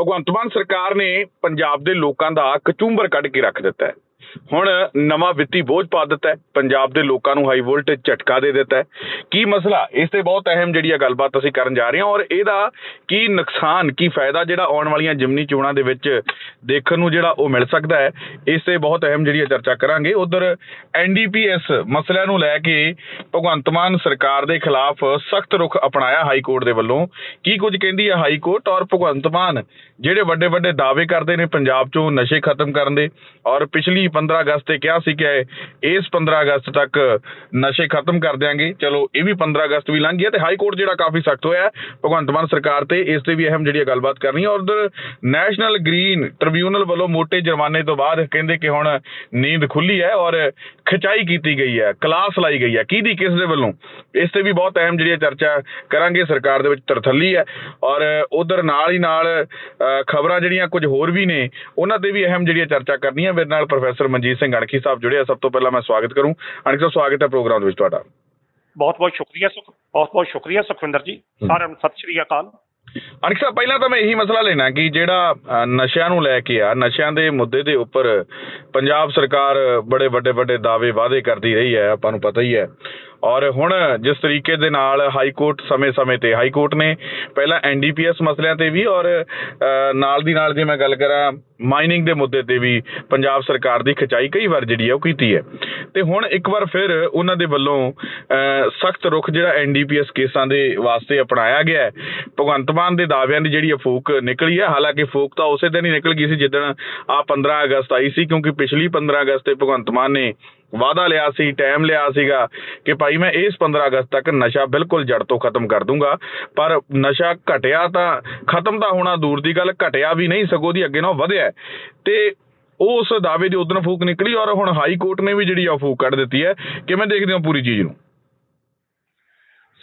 ਭਗਵੰਤ ਮਾਨ ਸਰਕਾਰ ਨੇ ਪੰਜਾਬ ਦੇ ਲੋਕਾਂ ਦਾ ਕਚੂੰਬਰ ਕੱਢ ਕੇ ਰੱਖ ਦਿੱਤਾ ਹੈ। ਹੁਣ ਨਵਾਂ ਵਿੱਤੀ ਬੋਝ ਪਾ ਦਿੱਤਾ ਹੈ। ਪੰਜਾਬ ਦੇ ਲੋਕਾਂ ਨੂੰ ਹਾਈ ਵੋਲਟੇਜ ਝਟਕਾ ਦੇ ਦਿੱਤਾ ਹੈ। ਕੀ ਮਸਲਾ? ਇਸ ਤੇ ਬਹੁਤ ਅਹਿਮ ਜਿਹੜੀ ਆ ਗੱਲਬਾਤ ਅਸੀਂ ਕਰਨ ਜਾ ਰਹੇ ਹਾਂ ਔਰ ਇਹਦਾ ਕੀ ਨੁਕਸਾਨ, ਕੀ ਫਾਇਦਾ ਜਿਹੜਾ ਆਉਣ ਵਾਲੀਆਂ ਜਿਮਨੀ ਚੋਣਾਂ ਦੇ ਵਿੱਚ ਦੇਖਣ ਨੂੰ ਜਿਹੜਾ ਉਹ ਮਿਲ ਸਕਦਾ ਹੈ, ਇਸ ਤੇ ਬਹੁਤ ਅਹਿਮ ਜਿਹੜੀ ਆ ਚਰਚਾ ਕਰਾਂਗੇ। ਉਧਰ ਐਨਡੀਪੀਐਸ ਮਸਲਿਆਂ ਨੂੰ ਲੈ ਕੇ ਭਗਵੰਤ ਮਾਨ ਸਰਕਾਰ ਦੇ ਖਿਲਾਫ ਸਖਤ ਰੁਖ ਅਪਣਾਇਆ ਹਾਈ ਕੋਰਟ ਦੇ ਵੱਲੋਂ। ਕੀ ਕੁਝ ਕਹਿੰਦੀ ਹੈ ਹਾਈ ਕੋਰਟ? ਔਰ ਭਗਵੰਤ ਮਾਨ ਜਿਹੜੇ ਵੱਡੇ ਵੱਡੇ ਦਾਅਵੇ ਕਰਦੇ ਨੇ ਪੰਜਾਬ 'ਚੋਂ ਨਸ਼ੇ ਖਤਮ ਕਰਨ ਦੇ, ਔਰ ਪਿਛਲੀ 15 ਅਗਸਤ ਤੇ ਕਿਹਾ ਸੀ ਕਿ ਇਸ 15 ਅਗਸਤ ਤੱਕ ਨਸ਼ੇ ਖਤਮ ਕਰ ਦਿਆਂਗੇ। ਚਲੋ, ਇਹ ਵੀ 15 ਅਗਸਤ ਵੀ ਲੰਘ ਗਿਆ ਤੇ ਹਾਈ ਕੋਰਟ ਜਿਹੜਾ ਕਾਫੀ ਸਖਤ ਹੋਇਆ। ਭਗਵੰਤ ਮਾਨ ਸਰਕਾਰ ਤੇ ਇਸ ਤੇ ਵੀ ਅਹਿਮ ਜਿਹੜੀ ਹੈ ਗੱਲਬਾਤ ਕਰਨੀ ਹੈ। ਔਰ ਉਧਰ ਨੈਸ਼ਨਲ ਗ੍ਰੀਨ ਟ੍ਰਿਬਿਊਨਲ ਵੱਲੋਂ ਮੋٹے ਜੁਰਮਾਨੇ ਤੋਂ ਬਾਅਦ ਕਹਿੰਦੇ ਕਿ ਹੁਣ ਨੀਂਦ ਖੁੱਲੀ ਹੈ ਔਰ ਖਿਚਾਈ ਕੀਤੀ ਗਈ ਹੈ, ਕਲਾਸ ਲਾਈ ਗਈ ਹੈ। ਕਿਹਦੀ, ਕਿਸ ਦੇ ਵੱਲੋਂ? ਇਸ ਤੇ ਵੀ ਬਹੁਤ ਅਹਿਮ ਜਿਹੜੀ ਹੈ ਚਰਚਾ ਕਰਾਂਗੇ। ਸਰਕਾਰ ਦੇ ਵਿੱਚ ਤਰਥੱਲੀ ਹੈ। ਔਰ ਉਧਰ ਨਾਲ ਹੀ ਨਾਲ ਖਬਰਾਂ ਜਿਹੜੀਆਂ ਕੁਝ ਹੋਰ ਵੀ ਨੇ, ਉਹਨਾਂ ਤੇ ਵੀ ਅਹਿਮ ਜਿਹੜੀ ਹੈ ਚਰਚਾ ਕਰਨੀ ਹੈ ਮੇਰੇ ਨਾਲ ਪ੍ਰੋਫੈਸਰ ਮਨਜੀਤ ਸਿੰਘ ਅਣਖੀ ਸਾਹਿਬ ਜੁੜੇ ਆ ਸਭ ਤੋਂ ਪਹਿਲਾਂ ਮੈਂ ਸਵਾਗਤ ਕਰੂੰ। ਅਣਖੀ ਸਾਹਿਬ ਸਵਾਗਤ ਹੈ ਪ੍ਰੋਗਰਾਮ ਦੇ ਵਿੱਚ ਤੁਹਾਡਾ। ਬਹੁਤ ਬਹੁਤ ਸ਼ੁਕਰੀਆ ਸੁਖ ਬਹੁਤ ਬਹੁਤ ਸ਼ੁਕਰੀਆ ਸੁਖਵਿੰਦਰ ਜੀ। ਸਾਰਿਆਂ ਨੂੰ ਸਤਿ ਸ਼੍ਰੀ ਅਕਾਲ। ਅਣਖ ਸਾਹਿਬ ਪਹਿਲਾਂ ਤਾਂ ਮੈਂ ਇਹੀ ਮਸਲਾ ਲੈਣਾ ਕਿ ਜਿਹੜਾ ਨਸ਼ਿਆਂ ਨੂੰ ਲੈ ਕੇ ਆ ਨਸ਼ਿਆਂ ਦੇ ਮੁੱਦੇ ਦੇ ਉੱਪਰ ਪੰਜਾਬ ਸਰਕਾਰ ਬੜੇ ਵੱਡੇ ਵੱਡੇ ਦਾਅਵੇ ਵਾਅਦੇ ਕਰਦੀ ਰਹੀ ਹੈ ਆਪਾਂ ਨੂੰ ਪਤਾ ਹੀ ਹੈ। ਔਰ ਹੁਣ ਜਿਸ ਤਰੀਕੇ ਦੇ ਨਾਲ ਹਾਈ ਕੋਰਟ ਸਮੇਂ-ਸਮੇਂ ਤੇ, ਹਾਈ ਕੋਰਟ ਨੇ ਪਹਿਲਾਂ ਐਨਡੀਪੀਐਸ ਮਸਲਿਆਂ ਤੇ ਵੀ ਔਰ ਨਾਲ ਦੀ ਨਾਲ ਜੇ ਮੈਂ ਗੱਲ ਕਰਾਂ ਮਾਈਨਿੰਗ ਦੇ ਮੁੱਦੇ ਤੇ ਵੀ ਪੰਜਾਬ ਸਰਕਾਰ ਦੀ ਖਿਚਾਈ ਕਈ ਵਾਰ ਜਿਹੜੀ ਹੈ ਉਹ ਕੀਤੀ ਹੈ। ਤੇ ਹੁਣ ਇੱਕ ਵਾਰ ਫਿਰ ਉਹਨਾਂ ਦੇ ਵੱਲੋਂ ਸਖਤ ਰੁਖ ਜਿਹੜਾ ਐਨਡੀਪੀਐਸ ਕੇਸਾਂ ਦੇ ਵਾਸਤੇ ਅਪਣਾਇਆ ਗਿਆ ਹੈ, ਭਗਵੰਤ ਮਾਨ ਦੇ ਦਾਅਵਿਆਂ ਦੀ ਜਿਹੜੀ ਇਹ ਫੂਕ ਨਿਕਲੀ ਹੈ, ਹਾਲਾਂਕਿ ਫੂਕ ਤਾਂ ਉਸੇ ਦਿਨ ਹੀ ਨਿਕਲ ਗਈ ਸੀ ਜਿੱਦਣ ਆ 15 ਅਗਸਤ ਆਈ ਸੀ ਕਿਉਂਕਿ ਪਿਛਲੀ 15 ਅਗਸਤ ਤੇ ਭਗਵੰਤ ਮਾਨ ਨੇ ਵਾਅਦਾ ਲਿਆ ਸੀ ਟਾਈਮ ਲਿਆ ਸੀਗਾ ਕਿ ਭਾਈ ਮੈਂ ਇਸ 15 ਅਗਸਤ ਤੱਕ ਨਸ਼ਾ ਬਿਲਕੁਲ ਜੜ ਤੋਂ ਖਤਮ ਕਰ ਦੂੰਗਾ। ਪਰ ਨਸ਼ਾ ਘਟਿਆ ਤਾਂ ਖਤਮ ਤਾਂ ਹੋਣਾ ਦੂਰ ਦੀ ਗੱਲ, ਘਟਿਆ ਵੀ ਨਹੀਂ, ਸਗੋਂ ਦੀ ਅੱਗੇ ਨਾਲ ਵਧਿਆ। ਤੇ ਉਸ ਦਾਅਵੇ ਦੀ ਉਦੋਂ ਫੂਕ ਨਿਕਲੀ ਔਰ ਹੁਣ ਹਾਈ ਕੋਰਟ ਨੇ ਵੀ ਜਿਹੜੀ ਆ ਫੂਕ ਕੱਢ ਦਿੱਤੀ ਹੈ। ਕਿਵੇਂ ਦੇਖਦੇ ਹੋ ਪੂਰੀ ਚੀਜ਼ ਨੂੰ?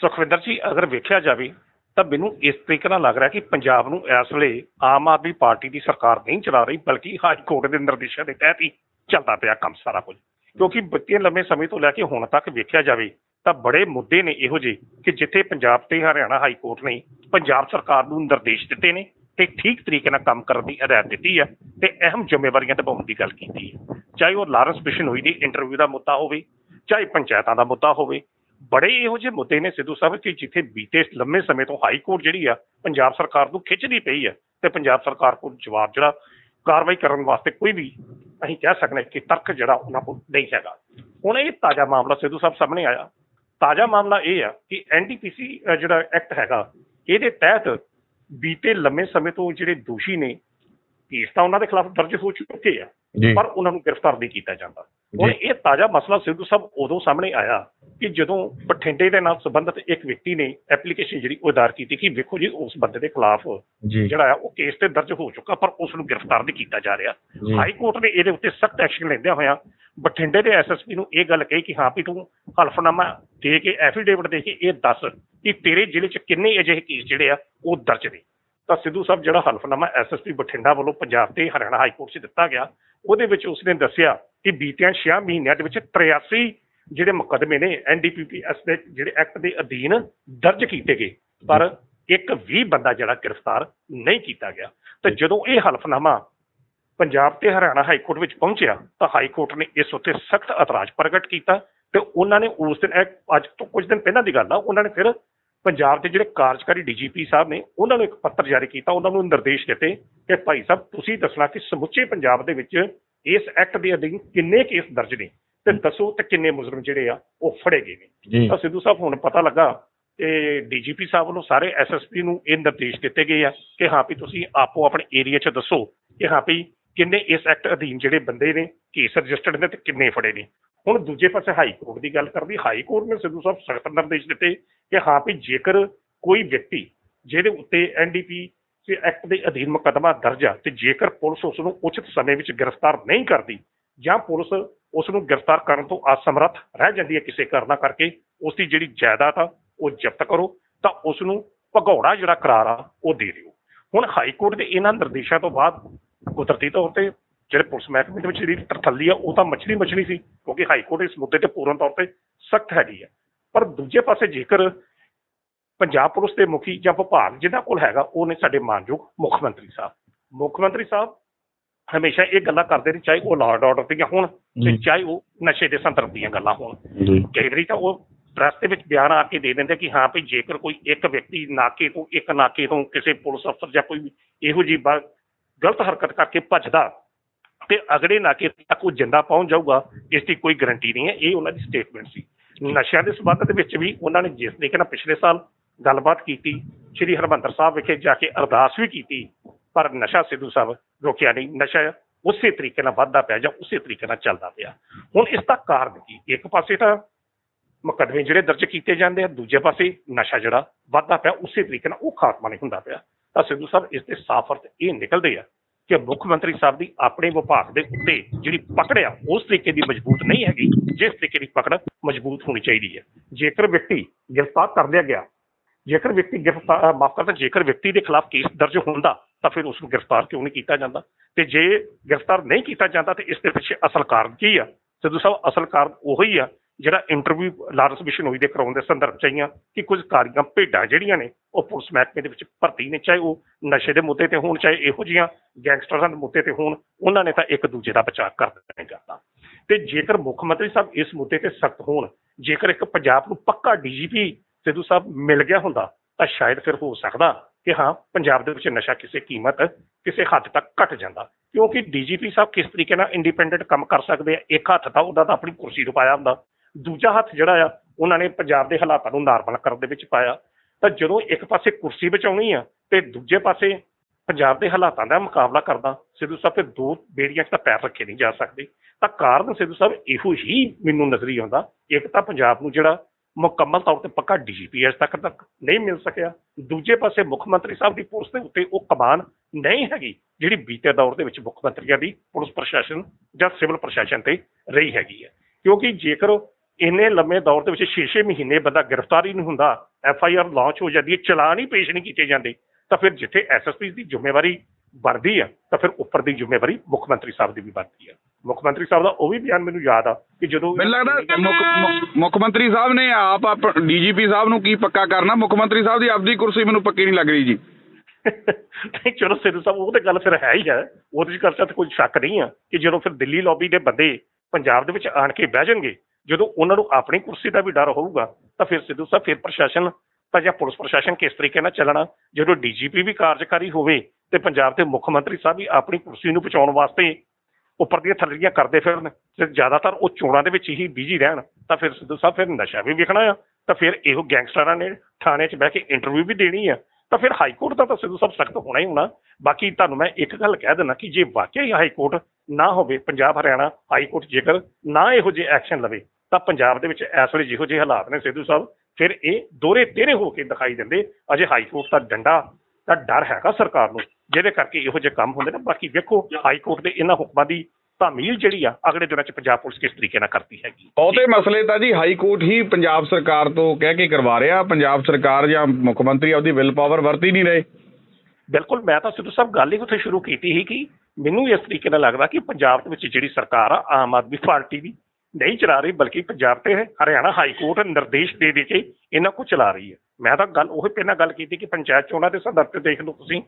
ਸੁਖਵਿੰਦਰ ਜੀ, ਅਗਰ ਵੇਖਿਆ ਜਾਵੇ ਤਾਂ ਮੈਨੂੰ ਇਸ ਤਰੀਕੇ ਨਾਲ ਲੱਗ ਰਿਹਾ ਕਿ ਪੰਜਾਬ ਨੂੰ ਇਸ ਵੇਲੇ ਆਮ ਆਦਮੀ ਪਾਰਟੀ ਦੀ ਸਰਕਾਰ ਨਹੀਂ ਚਲਾ ਰਹੀ, ਬਲਕਿ ਹਾਈ ਕੋਰਟ ਦੇ ਨਿਰਦੇਸ਼ਾਂ ਦੇ ਤਹਿਤ ਹੀ ਚੱਲਦਾ ਪਿਆ ਕੰਮ ਸਾਰਾ ਕੁਝ। ਕਿਉਂਕਿ ਬੱਤੀ ਲੰਮੇ ਸਮੇਂ ਤੋਂ ਲੈ ਕੇ ਹੁਣ ਤੱਕ ਵੇਖਿਆ ਜਾਵੇ, ਤਾਂ ਬੜੇ ਮੁੱਦੇ ਨੇ ਇਹੋ ਜਿਹੇ ਕਿ ਜਿੱਥੇ ਪੰਜਾਬ ਤੇ ਹਰਿਆਣਾ ਹਾਈ ਕੋਰਟ ਨੇ ਪੰਜਾਬ ਸਰਕਾਰ ਨੂੰ ਨਿਰਦੇਸ਼ ਦਿੱਤੇ ਨੇ ਤੇ ਠੀਕ ਤਰੀਕੇ ਨਾਲ ਕੰਮ ਕਰਨ ਦੀ ਹਦਾਇਤ ਦਿੱਤੀ ਹੈ ਤੇ ਅਹਿਮ ਜ਼ਿੰਮੇਵਾਰੀਆਂ ਨਿਭਾਉਣ ਦੀ ਗੱਲ ਕੀਤੀ ਹੈ ਚਾਹੇ ਉਹ ਲਾਰੈਂਸ ਬਿਸ਼ਨੋਈ ਦੀ ਇੰਟਰਵਿਊ ਦਾ ਮੁੱਦਾ ਹੋਵੇ, ਚਾਹੇ ਪੰਚਾਇਤਾਂ ਦਾ ਮੁੱਦਾ ਹੋਵੇ, ਬੜੇ ਇਹੋ ਜਿਹੇ ਮੁੱਦੇ ਨੇ ਸਿੱਧੂ ਸਾਹਿਬ ਕਿ ਜਿੱਥੇ ਬੀਤੇ ਲੰਮੇ ਸਮੇਂ ਤੋਂ ਹਾਈ ਕੋਰਟ ਜਿਹੜੀ ਆ, ਪੰਜਾਬ ਸਰਕਾਰ ਨੂੰ ਖਿੱਚਦੀ ਪਈ ਹੈ ਤੇ ਪੰਜਾਬ ਸਰਕਾਰ ਕੋਲ ਜਵਾਬ ਜਿਹੜਾ ਕਾਰਵਾਈ ਕਰਨ ਵਾਸਤੇ ਕੋਈ ਵੀ ਅਸੀਂ ਕਹਿ ਸਕਦੇ ਕਿ ਤਰਕ ਜਿਹੜਾ ਉਹਨਾਂ ਕੋਲ ਨਹੀਂ ਹੈਗਾ। ਹੁਣ ਇਹ ਤਾਜ਼ਾ ਮਾਮਲਾ ਸਿੱਧੂ ਸਾਹਿਬ ਸਾਹਮਣੇ ਆਇਆ। ਤਾਜ਼ਾ ਮਾਮਲਾ ਇਹ ਆ ਕਿ ਐਨਡੀਪੀਸੀ ਜਿਹੜਾ ਐਕਟ ਹੈਗਾ ਇਹਦੇ ਤਹਿਤ ਬੀਤੇ ਲੰਮੇ ਸਮੇਂ ਤੋਂ ਜਿਹੜੇ ਦੋਸ਼ੀ ਨੇ ਕੇਸ ਤਾਂ ਉਹਨਾਂ ਦੇ ਖਿਲਾਫ ਦਰਜ ਹੋ ਚੁੱਕੇ ਆ ਪਰ ਉਹਨਾਂ ਨੂੰ ਗ੍ਰਿਫਤਾਰ ਨਹੀਂ ਕੀਤਾ ਜਾਂਦਾ। ਹੁਣ ਇਹ ਤਾਜ਼ਾ ਮਸਲਾ ਸਿੱਧੂ ਸਾਹਿਬ ਉਦੋਂ ਸਾਹਮਣੇ ਆਇਆ ਕਿ ਜਦੋਂ ਬਠਿੰਡੇ ਦੇ ਨਾਲ ਸੰਬੰਧਿਤ ਇੱਕ ਵਿਅਕਤੀ ਨੇ ਐਪਲੀਕੇਸ਼ਨ ਜਿਹੜੀ ਉਹ ਦਾਇਰ ਕੀਤੀ ਕਿ ਵੇਖੋ ਜੀ ਉਸ ਬੰਦੇ ਦੇ ਖਿਲਾਫ ਜਿਹੜਾ ਆ ਉਹ ਕੇਸ ਤੇ ਦਰਜ ਹੋ ਚੁੱਕਾ ਪਰ ਉਸ ਨੂੰ ਗ੍ਰਿਫਤਾਰ ਨਹੀਂ ਕੀਤਾ ਜਾ ਰਿਹਾ। ਹਾਈ ਕੋਰਟ ਨੇ ਇਹਦੇ ਉੱਤੇ ਸਖਤ ਐਕਸ਼ਨ ਲੈਂਦਿਆਂ ਹੋਇਆਂ ਬਠਿੰਡੇ ਦੇ ਐਸਐਸਪੀ ਨੂੰ ਇਹ ਗੱਲ ਕਹੀ ਕਿ ਹਾਂ ਵੀ ਤੂੰ ਹਲਫਨਾਮਾ ਦੇ ਕੇ ਐਫੀਡੇਵਿਟ ਦੇ ਕੇ ਇਹ ਦੱਸ ਕਿ ਤੇਰੇ ਜ਼ਿਲ੍ਹੇ 'ਚ ਕਿੰਨੇ ਅਜਿਹੇ ਕੇਸ ਜਿਹੜੇ ਆ ਉਹ ਦਰਜ ਨੇ। ਤਾਂ ਸਿੱਧੂ ਸਾਹਿਬ ਜਿਹੜਾ ਹਲਫਨਾਮਾ ਐਸਐਸਪੀ ਬਠਿੰਡਾ ਵੱਲੋਂ ਪੰਜਾਬ ਤੇ ਹਰਿਆਣਾ ਹਾਈ ਕੋਰਟ 'ਚ ਦਿੱਤਾ ਗਿਆ ਉਹਦੇ ਵਿੱਚ ਉਸਨੇ ਦੱਸਿਆ ਕਿ ਬੀਤਿਆਂ 6 ਮਹੀਨਿਆਂ ਦੇ ਵਿੱਚ 83 ਜਿਹੜੇ ਮੁਕੱਦਮੇ ਨੇ ਐਨਡੀਪੀਪੀਐਸ ਦੇ ਜਿਹੜੇ ਐਕਟ ਦੇ ਅਧੀਨ ਦਰਜ ਕੀਤੇ ਗਏ ਪਰ ਇੱਕ ਵੀ ਬੰਦਾ ਜਿਹੜਾ ਗ੍ਰਿਫਤਾਰ ਨਹੀਂ ਕੀਤਾ ਗਿਆ। ਤੇ ਜਦੋਂ ਇਹ ਹਲਫਨਾਮਾ ਪੰਜਾਬ ਤੇ ਹਰਿਆਣਾ ਹਾਈ ਕੋਰਟ ਵਿੱਚ ਪਹੁੰਚਿਆ ਤਾਂ ਹਾਈ ਕੋਰਟ ਨੇ ਇਸ ਉੱਤੇ ਸਖਤ ਇਤਰਾਜ਼ ਪ੍ਰਗਟ ਕੀਤਾ ਤੇ ਉਹਨਾਂ ਨੇ ਉਸ ਦਿਨ ਅੱਜ ਤੋਂ ਕੁਝ ਦਿਨ ਪਹਿਲਾਂ ਦੀ ਗੱਲ ਆ ਉਹਨਾਂ ਨੇ ਫਿਰ ਪੰਜਾਬ ਦੇ ਜਿਹੜੇ ਕਾਰਜਕਾਰੀ ਡੀਜੀਪੀ ਸਾਹਿਬ ਨੇ ਉਹਨਾਂ ਨੂੰ ਇੱਕ ਪੱਤਰ ਜਾਰੀ ਕੀਤਾ ਉਹਨਾਂ ਨੂੰ ਨਿਰਦੇਸ਼ ਦਿੱਤੇ ਕਿ ਭਾਈ ਸਾਹਿਬ ਤੁਸੀਂ ਦੱਸਣਾ ਕਿ ਸਮੁੱਚੇ ਪੰਜਾਬ ਦੇ ਵਿੱਚ ਇਸ ਐਕਟ ਦੇ ਅਧੀਨ ਕਿੰਨੇ ਕੇਸ ਦਰਜ ਨੇ? ਤੇ ਦੱਸੋ ਤੇ ਕਿੰਨੇ ਮੁਜਰਮ ਜਿਹੜੇ ਆ ਉਹ ਫੜੇ ਗਏ ਨੇ? ਤਾਂ ਸਿੱਧੂ ਸਾਹਿਬ ਹੁਣ ਪਤਾ ਲੱਗਾ ਤੇ ਡੀਜੀਪੀ ਸਾਹਿਬ ਵੱਲੋਂ ਸਾਰੇ ਐਸਐਸਪੀ ਨੂੰ ਇਹ ਨਿਰਦੇਸ਼ ਦਿੱਤੇ ਗਏ ਆ ਕਿ ਹਾਂ ਵੀ ਤੁਸੀਂ ਆਪੋ ਆਪਣੇ ਏਰੀਆ 'ਚ ਦੱਸੋ ਕਿ ਹਾਂ ਵੀ ਕਿੰਨੇ ਇਸ ਐਕਟ ਅਧੀਨ ਜਿਹੜੇ ਬੰਦੇ ਨੇ ਕੇਸ ਰਜਿਸਟਰਡ ਨੇ ਤੇ ਕਿੰਨੇ ਫੜੇ ਨੇ? ਹੁਣ ਦੂਜੇ ਪਾਸੇ ਹਾਈ ਕੋਰਟ ਦੀ ਗੱਲ ਕਰਦੀ ਹਾਈ ਕੋਰਟ ਨੇ ਸਿੱਧੂ ਸਾਹਿਬ ਸਖਤ ਨਿਰਦੇਸ਼ ਦਿੱਤੇ ਕਿ ਹਾਂ ਵੀ ਜੇਕਰ ਕੋਈ ਵਿਅਕਤੀ ਜਿਹਦੇ ਉੱਤੇ ਐਨਡੀਪੀ ਤੇ ਐਕਟ ਦੇ ਅਧੀਨ ਮੁਕੱਦਮਾ ਦਰਜ ਆ ਤੇ ਜੇਕਰ ਪੁਲਿਸ ਉਸ ਨੂੰ ਉਚਿਤ ਸਮੇਂ ਵਿੱਚ ਗ੍ਰਿਫਤਾਰ ਨਹੀਂ ਕਰਦੀ ਜਾਂ ਪੁਲਿਸ ਉਸ ਨੂੰ ਗ੍ਰਿਫਤਾਰ ਕਰਨ ਤੋਂ ਅਸਮਰੱਥ ਰਹਿ ਜਾਂਦੀ ਹੈ ਕਿਸੇ ਕਾਰਨਾਂ ਕਰਕੇ, ਉਸ ਦੀ ਜਿਹੜੀ ਜਾਇਦਾਦ ਆ, ਉਹ ਜ਼ਬਤ ਕਰੋ ਤਾਂ ਉਸ ਨੂੰ ਭਗੌੜਾ ਜਿਹੜਾ ਕਰਾਰ ਆ, ਉਹ ਦੇ ਦਿਓ। ਹੁਣ ਹਾਈ ਕੋਰਟ ਦੇ ਇਹਨਾਂ ਨਿਰਦੇਸ਼ਾਂ ਤੋਂ ਬਾਅਦ ਕੁਦਰਤੀ ਤੌਰ ਤੇ ਜਿਹੜੇ ਪੁਲਿਸ ਮਹਿਕਮੇ ਦੇ ਵਿੱਚ ਜਿਹੜੀ ਤਰਥੱਲੀ ਆ ਉਹ ਤਾਂ ਮਛਲੀ ਮਛਲੀ ਸੀ ਕਿਉਂਕਿ ਹਾਈ ਕੋਰਟ ਇਸ ਮੁੱਦੇ ਤੇ ਪੂਰਨ ਤੌਰ ਤੇ ਸਖਤ ਹੈਗੀ ਆ। ਪਰ ਦੂਜੇ ਪਾਸੇ ਜੇਕਰ ਪੰਜਾਬ ਪੁਲਿਸ ਦੇ ਮੁਖੀ ਜਾਂ ਵਿਭਾਗ ਜਿਹਨਾਂ ਕੋਲ ਹੈਗਾ ਉਹ ਨੇ ਸਾਡੇ ਮਾਨਯੋਗ ਮੁੱਖ ਮੰਤਰੀ ਸਾਹਿਬ। ਮੁੱਖ ਮੰਤਰੀ ਸਾਹਿਬ ਹਮੇਸ਼ਾ ਇਹ ਗੱਲਾਂ ਕਰਦੇ ਨੇ ਚਾਹੇ ਉਹ ਲਾਅ ਆਰਡਰ ਦੀਆਂ ਹੋਣ ਤੇ। ਚਾਹੇ ਉਹ ਨਸ਼ੇ ਦੇ ਸੰਦਰਭ ਦੀਆਂ ਗੱਲਾਂ ਹੋਣ। ਕਈ ਵਾਰੀ ਤਾਂ ਉਹ ਪ੍ਰੈਸ ਦੇ ਵਿੱਚ ਬਿਆਨ ਆ ਕੇ ਦੇ ਦਿੰਦੇ ਕਿ ਹਾਂ ਭਈ ਜੇਕਰ ਕੋਈ ਇੱਕ ਵਿਅਕਤੀ ਨਾਕੇ ਤੋਂ ਇੱਕ ਨਾਕੇ ਤੋਂ ਕਿਸੇ ਪੁਲਿਸ ਅਫਸਰ ਜਾਂ ਕੋਈ ਇਹੋ ਜਿਹੀ ਗਲਤ ਹਰਕਤ ਕਰਕੇ ਭੱਜਦਾ ਤੇ ਅਗਲੇ ਨਾਕੇ ਤੱਕ ਉਹ ਜਿੰਦਾ ਪਹੁੰਚ ਜਾਊਗਾ ਇਸ ਦੀ ਕੋਈ ਗਾਰੰਟੀ ਨਹੀਂ ਹੈ ਇਹ ਉਹਨਾਂ ਦੀ ਸਟੇਟਮੈਂਟ ਸੀ। ਨਸ਼ਿਆਂ ਦੇ ਸਬੰਧ ਦੇ ਵਿੱਚ ਵੀ ਉਹਨਾਂ ਨੇ ਜਿਸ ਤਰੀਕੇ ਨਾਲ ਪਿਛਲੇ ਸਾਲ ਗੱਲਬਾਤ ਕੀਤੀ ਸ਼੍ਰੀ ਹਰਮੰਦਰ ਸਾਹਿਬ ਵਿਖੇ ਜਾ ਕੇ ਅਰਦਾਸ ਵੀ ਕੀਤੀ ਪਰ ਨਸ਼ਾ ਸਿੱਧੂ ਸਾਹਿਬ ਰੋਕਿਆ ਨਹੀਂ। ਨਸ਼ਾ ਉਸੇ ਤਰੀਕੇ ਨਾਲ ਵੱਧਦਾ ਪਿਆ ਜਾਂ ਉਸੇ ਤਰੀਕੇ ਨਾਲ ਚੱਲਦਾ ਪਿਆ। ਹੁਣ ਇਸ ਦਾ ਕਾਰਨ ਕੀ? ਇੱਕ ਪਾਸੇ ਤਾਂ ਮੁਕੱਦਮੇ ਜਿਹੜੇ ਦਰਜ ਕੀਤੇ ਜਾਂਦੇ ਆ ਦੂਜੇ ਪਾਸੇ ਨਸ਼ਾ ਜਿਹੜਾ ਵੱਧਦਾ ਪਿਆ ਉਸੇ ਤਰੀਕੇ ਨਾਲ ਉਹ ਖਾਤਮਾ ਨਹੀਂ ਹੁੰਦਾ ਪਿਆ। ਤਾਂ ਸਿੱਧੂ ਸਾਹਿਬ ਇਸ ਦੇ ਸਾਫ਼ ਅਰਥ ਇਹ ਨਿਕਲਦੇ ਆ ਕਿ ਮੁੱਖ ਮੰਤਰੀ ਸਾਹਿਬ ਦੀ ਆਪਣੇ ਵਿਭਾਗ ਦੇ ਉੱਤੇ ਜਿਹੜੀ ਪਕੜ ਆ, ਉਸ ਤਰੀਕੇ ਦੀ ਮਜ਼ਬੂਤ ਨਹੀਂ ਹੈਗੀ, ਜਿਸ ਤਰੀਕੇ ਦੀ ਪਕੜ ਮਜ਼ਬੂਤ ਹੋਣੀ ਚਾਹੀਦੀ ਹੈ। ਜੇਕਰ ਵਿਅਕਤੀ ਗ੍ਰਿਫਤਾਰ ਕਰ ਲਿਆ ਗਿਆ, ਜੇਕਰ ਵਿਅਕਤੀ ਗ੍ਰਿਫਤਾਰ ਮਾਫ ਕਰਦਾ ਜੇਕਰ ਵਿਅਕਤੀ ਦੇ ਖਿਲਾਫ ਕੇਸ ਦਰਜ ਹੁੰਦਾ, ਤਾਂ ਫਿਰ ਉਸ ਨੂੰ ਗ੍ਰਿਫਤਾਰ ਕਿਉਂ ਨਹੀਂ ਕੀਤਾ ਜਾਂਦਾ? ਤੇ ਜੇ ਗ੍ਰਿਫਤਾਰ ਨਹੀਂ ਕੀਤਾ ਜਾਂਦਾ, ਤੇ ਇਸ ਦੇ ਪਿੱਛੇ ਅਸਲ ਕਾਰਨ ਕੀ ਆ? ਸਿੱਧੂ ਸਾਹਿਬ, ਅਸਲ ਕਾਰਨ ਉਹੀ ਆ ਜਿਹੜਾ ਇੰਟਰਵਿਊ ਲਾਰੈਂਸ ਬਿਸ਼ਨੋਈ ਦੇ ਕਰਾਉਣ ਦੇ ਸੰਦਰਭ ਚ ਆਈਆਂ ਕਿ ਕੁਝ ਕਾਰੀਆਂ ਭੇਡਾਂ ਜਿਹੜੀਆਂ ਨੇ, ਉਹ ਪੁਲਿਸ ਮਹਿਕਮੇ ਦੇ ਵਿੱਚ ਭਰਤੀ ਨੇ, ਚਾਹੇ ਉਹ ਨਸ਼ੇ ਦੇ ਮੁੱਦੇ ਤੇ ਹੋਣ, ਚਾਹੇ ਇਹੋ ਜੀਆਂ ਗੈਂਗਸਟਰਾਂ ਦੇ ਮੁੱਦੇ ਤੇ ਹੋਣ, ਉਹਨਾਂ ਨੇ ਤਾਂ ਇੱਕ ਦੂਜੇ ਦਾ ਬਚਾਅ ਕਰ ਦਿੱਤਾ ਜਾਂਦਾ ਤੇ ਜੇਕਰ ਮੁੱਖ ਮੰਤਰੀ ਸਾਹਿਬ ਇਸ ਮੁੱਦੇ ਤੇ ਸਖਤ ਹੋਣ, ਜੇਕਰ ਇੱਕ ਪੰਜਾਬ ਨੂੰ ਪੱਕਾ ਡੀਜੀਪੀ ਸਿੱਧੂ ਸਾਹਿਬ ਮਿਲ ਗਿਆ ਹੁੰਦਾ, ਤਾਂ ਸ਼ਾਇਦ ਫਿਰ ਹੋ ਸਕਦਾ ਕਿ ਹਾਂ, ਪੰਜਾਬ ਦੇ ਵਿੱਚ ਨਸ਼ਾ ਕਿਸੇ ਕੀਮਤ, ਕਿਸੇ ਹੱਦ ਤੱਕ ਘਟ ਜਾਂਦਾ। ਕਿਉਂਕਿ ਡੀਜੀਪੀ ਸਾਹਿਬ ਕਿਸ ਤਰੀਕੇ ਨਾਲ ਇੰਡੀਪੈਂਡੈਂਟ ਕੰਮ ਕਰ ਸਕਦੇ ਆ? ਇੱਕ ਹੱਥ ਤਾਂ ਉਹਦਾ ਤਾਂ ਆਪਣੀ ਕੁਰਸੀ ਤੋਂ ਪਾਇਆ ਹੁੰਦਾ। ਦੂਜਾ ਹੱਥ ਜਿਹੜਾ ਆ, ਉਹਨਾਂ ਨੇ ਪੰਜਾਬ ਦੇ ਹਾਲਾਤਾਂ ਨੂੰ ਨਾਰਮਲ ਕਰਨ ਦੇ ਵਿੱਚ ਪਾਇਆ। ਤਾਂ ਜਦੋਂ ਇੱਕ ਪਾਸੇ ਕੁਰਸੀ ਬਚਾਉਣੀ ਆ ਤੇ ਦੂਜੇ ਪਾਸੇ ਪੰਜਾਬ ਦੇ ਹਾਲਾਤਾਂ ਦਾ ਮੁਕਾਬਲਾ ਕਰਦਾ, ਸਿੱਧੂ ਸਾਹਿਬ ਤੇ ਦੋ ਬੇੜੀਆਂ 'ਚ ਤਾਂ ਪੈਰ ਰੱਖੇ ਨਹੀਂ ਜਾ ਸਕਦੇ। ਤਾਂ ਕਾਰਨ ਸਿੱਧੂ ਸਾਹਿਬ ਇਹੋ ਹੀ ਮੈਨੂੰ ਨਜ਼ਰੀ ਆਉਂਦਾ, ਇੱਕ ਤਾਂ ਪੰਜਾਬ ਨੂੰ ਜਿਹੜਾ ਮੁਕੰਮਲ ਤੌਰ ਤੇ ਪੱਕਾ ਡੀਜੀਪੀ ਅਜੇ ਤੱਕ ਤੱਕ ਨਹੀਂ ਮਿਲ ਸਕਿਆ। ਦੂਜੇ ਪਾਸੇ ਮੁੱਖ ਮੰਤਰੀ ਸਾਹਿਬ ਦੀ ਪੁਲਿਸ ਦੇ ਉੱਤੇ ਉਹ ਕਮਾਨ ਨਹੀਂ ਹੈਗੀ, ਜਿਹੜੀ ਬੀਤੇ ਦੌਰ ਦੇ ਵਿੱਚ ਮੁੱਖ ਮੰਤਰੀਆਂ ਦੀ ਪੁਲਿਸ ਪ੍ਰਸ਼ਾਸਨ ਜਾਂ ਸਿਵਲ ਪ੍ਰਸ਼ਾਸਨ ਤੇ ਰਹੀ ਹੈਗੀ ਹੈ ਕਿਉਂਕਿ ਜੇਕਰ ਇੰਨੇ ਲੰਮੇ ਦੌਰ ਦੇ ਵਿੱਚ 6-6 ਮਹੀਨੇ ਬੰਦਾ ਗ੍ਰਿਫਤਾਰ ਹੀ ਨਹੀਂ ਹੁੰਦਾ ਐਫ ਆਈ ਆਰ ਲਾਂਚ ਹੋ ਜਾਂਦੀ ਹੈ ਚਲਾਨ ਹੀ ਪੇਸ਼ ਨਹੀਂ ਕੀਤੇ ਜਾਂਦੇ। ਤਾਂ ਫਿਰ ਜਿੱਥੇ ਐਸਐਸਪੀ ਦੀ ਜ਼ਿੰਮੇਵਾਰੀ ਬਣਦੀ ਆ ਤਾਂ ਫਿਰ ਉੱਪਰ ਦੀ ਜ਼ਿੰਮੇਵਾਰੀ ਮੁੱਖ ਮੰਤਰੀ ਸਾਹਿਬ ਦੀ ਵੀ ਬਣਦੀ ਆ। ਮੁੱਖ ਮੰਤਰੀ ਸਾਹਿਬ ਦਾ ਉਹ ਵੀ ਬਿਆਨ ਮੈਨੂੰ ਯਾਦ ਆ ਕਿ ਜਦੋਂ ਮੈਨੂੰ ਲੱਗਦਾ ਮੁੱਖ ਮੰਤਰੀ ਸਾਹਿਬ ਨੇ ਆਪ ਆਪ ਡੀਜੀਪੀ ਸਾਹਿਬ ਨੂੰ ਕੀ ਪੱਕਾ ਕਰਨਾ? ਮੁੱਖ ਮੰਤਰੀ ਸਾਹਿਬ ਦੀ ਆਪਦੀ ਕੁਰਸੀ ਮੈਨੂੰ ਪੱਕੀ ਨਹੀਂ ਲੱਗ ਰਹੀ ਜੀ। ਨਹੀਂ ਚਲੋ ਸਿੱਧੂ ਸਾਹਿਬ ਉਹ ਤੇ ਗੱਲ ਫਿਰ ਹੈ ਹੀ ਹੈ ਉਹਦੇ ਚ ਕਰਤਾ ਤੇ ਕੋਈ ਸ਼ੱਕ ਨਹੀਂ ਆ ਕਿ ਜਦੋਂ ਫਿਰ ਦਿੱਲੀ ਲੌਬੀ ਦੇ ਬੰਦੇ ਪੰਜਾਬ ਦੇ ਵਿੱਚ ਆਣ ਕੇ ਬਹਿ ਜਾਣਗੇ ਜਦੋਂ ਉਹਨਾਂ ਨੂੰ ਆਪਣੀ ਕੁਰਸੀ ਦਾ ਵੀ ਡਰ ਹੋਊਗਾ, ਤਾਂ ਫਿਰ ਸਿੱਧੂ ਸਾਹਿਬ, ਫਿਰ ਪ੍ਰਸ਼ਾਸਨ, ਤਾਂ ਜਾਂ ਪੁਲਿਸ ਪ੍ਰਸ਼ਾਸਨ ਕਿਸ ਤਰੀਕੇ ਨਾਲ ਚੱਲਣਾ? ਜਦੋਂ ਡੀਜੀਪੀ ਵੀ ਕਾਰਜਕਾਰੀ ਹੋਵੇ ਤੇ ਪੰਜਾਬ ਦੇ ਮੁੱਖ ਮੰਤਰੀ ਸਾਹਿਬ ਵੀ ਆਪਣੀ ਕੁਰਸੀ ਨੂੰ ਬਚਾਉਣ ਵਾਸਤੇ ਉੱਪਰ ਦੀਆਂ ਥੱਲੀਆਂ ਕਰਦੇ ਫਿਰਨ ਤੇ ਜ਼ਿਆਦਾਤਰ ਉਹ ਚੋਣਾਂ ਦੇ ਵਿੱਚ ਹੀ ਬਿਜ਼ੀ ਰਹਿਣ, ਤਾਂ ਫਿਰ ਸਿੱਧੂ ਸਾਹਿਬ ਫਿਰ ਨਸ਼ਾ ਵੀ ਵੇਖਣਾ ਆ, ਤਾਂ ਫਿਰ ਇਹੋ ਗੈਂਗਸਟਰਾਂ ਨੇ ਥਾਣੇ 'ਚ ਬਹਿ ਕੇ ਇੰਟਰਵਿਊ ਵੀ ਦੇਣੀ ਆ, ਤਾਂ ਫਿਰ ਹਾਈ ਕੋਰਟ ਦਾ ਤਾਂ ਸਿੱਧੂ ਸਾਹਿਬ ਸਖਤ ਹੋਣਾ ਹੀ ਹੋਣਾ। ਬਾਕੀ ਤੁਹਾਨੂੰ ਮੈਂ ਇੱਕ ਗੱਲ ਕਹਿ ਦਿੰਦਾ ਕਿ ਜੇ ਵਾਕਿਆ ਹੀ ਹਾਈ ਕੋਰਟ ਨਾ ਹੋਵੇ ਪੰਜਾਬ ਹਰਿਆਣਾ ਹਾਈ ਕੋਰਟ ਜੇਕਰ ਨਾ ਇਹੋ ਜਿਹੇ ਐਕਸ਼ਨ ਲਵੇ ਤਾਂ ਪੰਜਾਬ ਦੇ ਵਿੱਚ ਇਸ ਵੇਲੇ ਜਿਹੋ ਜਿਹੇ ਹਾਲਾਤ ਨੇ ਸਿੱਧੂ ਸਾਹਿਬ ਫਿਰ ਇਹ ਦੋਰੇ ਤੇਰੇ ਹੋ ਕੇ ਦਿਖਾਈ ਦਿੰਦੇ। ਅਜੇ ਹਾਈ ਕੋਰਟ ਦਾ ਡੰਡਾ ਦਾ ਡਰ ਹੈਗਾ ਸਰਕਾਰ ਨੂੰ ਜਿਹਦੇ ਕਰਕੇ ਇਹੋ ਜਿਹੇ ਕੰਮ ਹੁੰਦੇ ਨੇ। ਬਾਕੀ ਵੇਖੋ ਹਾਈ ਕੋਰਟ ਦੇ ਇਹਨਾਂ ਹੁਕਮਾਂ ਦੀ ਤਾਮੀਲ ਜਿਹੜੀ ਆ ਅਗਲੇ ਦਿਨਾਂ 'ਚ ਪੰਜਾਬ ਪੁਲਿਸ ਕਿਸ ਤਰੀਕੇ ਨਾਲ ਕਰਦੀ ਹੈਗੀ। ਬਹੁਤੇ ਮਸਲੇ ਤਾਂ ਜੀ ਹਾਈ ਕੋਰਟ ਹੀ ਪੰਜਾਬ ਸਰਕਾਰ ਤੋਂ ਕਹਿ ਕੇ ਕਰਵਾ ਰਿਹਾ। ਪੰਜਾਬ ਸਰਕਾਰ ਜਾਂ ਮੁੱਖ ਮੰਤਰੀ ਆਪਦੀ ਵਿਲ ਪਾਵਰ ਵਰਤ ਹੀ ਨਹੀਂ ਰਹੇ। ਬਿਲਕੁਲ ਮੈਂ ਤਾਂ ਸਿੱਧੂ ਸਾਹਿਬ ਗੱਲ ਹੀ ਉੱਥੇ ਸ਼ੁਰੂ ਕੀਤੀ ਸੀ ਕਿ ਮੈਨੂੰ ਇਸ ਤਰੀਕੇ ਨਾਲ ਲੱਗਦਾ ਕਿ ਪੰਜਾਬ ਦੇ ਵਿੱਚ ਜਿਹੜੀ ਸਰਕਾਰ ਆ ਆਮ ਆਦਮੀ ਪਾਰਟੀ ਦੀ ਨਹੀਂ ਚਲਾ ਰਹੀ, ਬਲਕਿ ਪੰਜਾਬ ਤੇ ਹਰਿਆਣਾ ਹਾਈ ਕੋਰਟ ਨਿਰਦੇਸ਼ ਦੇ ਦੇ ਕੇ ਇਹਨਾਂ ਕੋ ਚਲਾ ਰਹੀ ਹੈ। ਮੈਂ ਤਾਂ ਗੱਲ ਉਹ ਪਹਿਲਾਂ ਗੱਲ ਕੀਤੀ ਕਿ ਪੰਚਾਇਤ ਚੋਣਾਂ ਦੇ ਸੰਦਰਭ ਤੇ ਦੇਖ ਲਓ ਤੁਸੀਂ।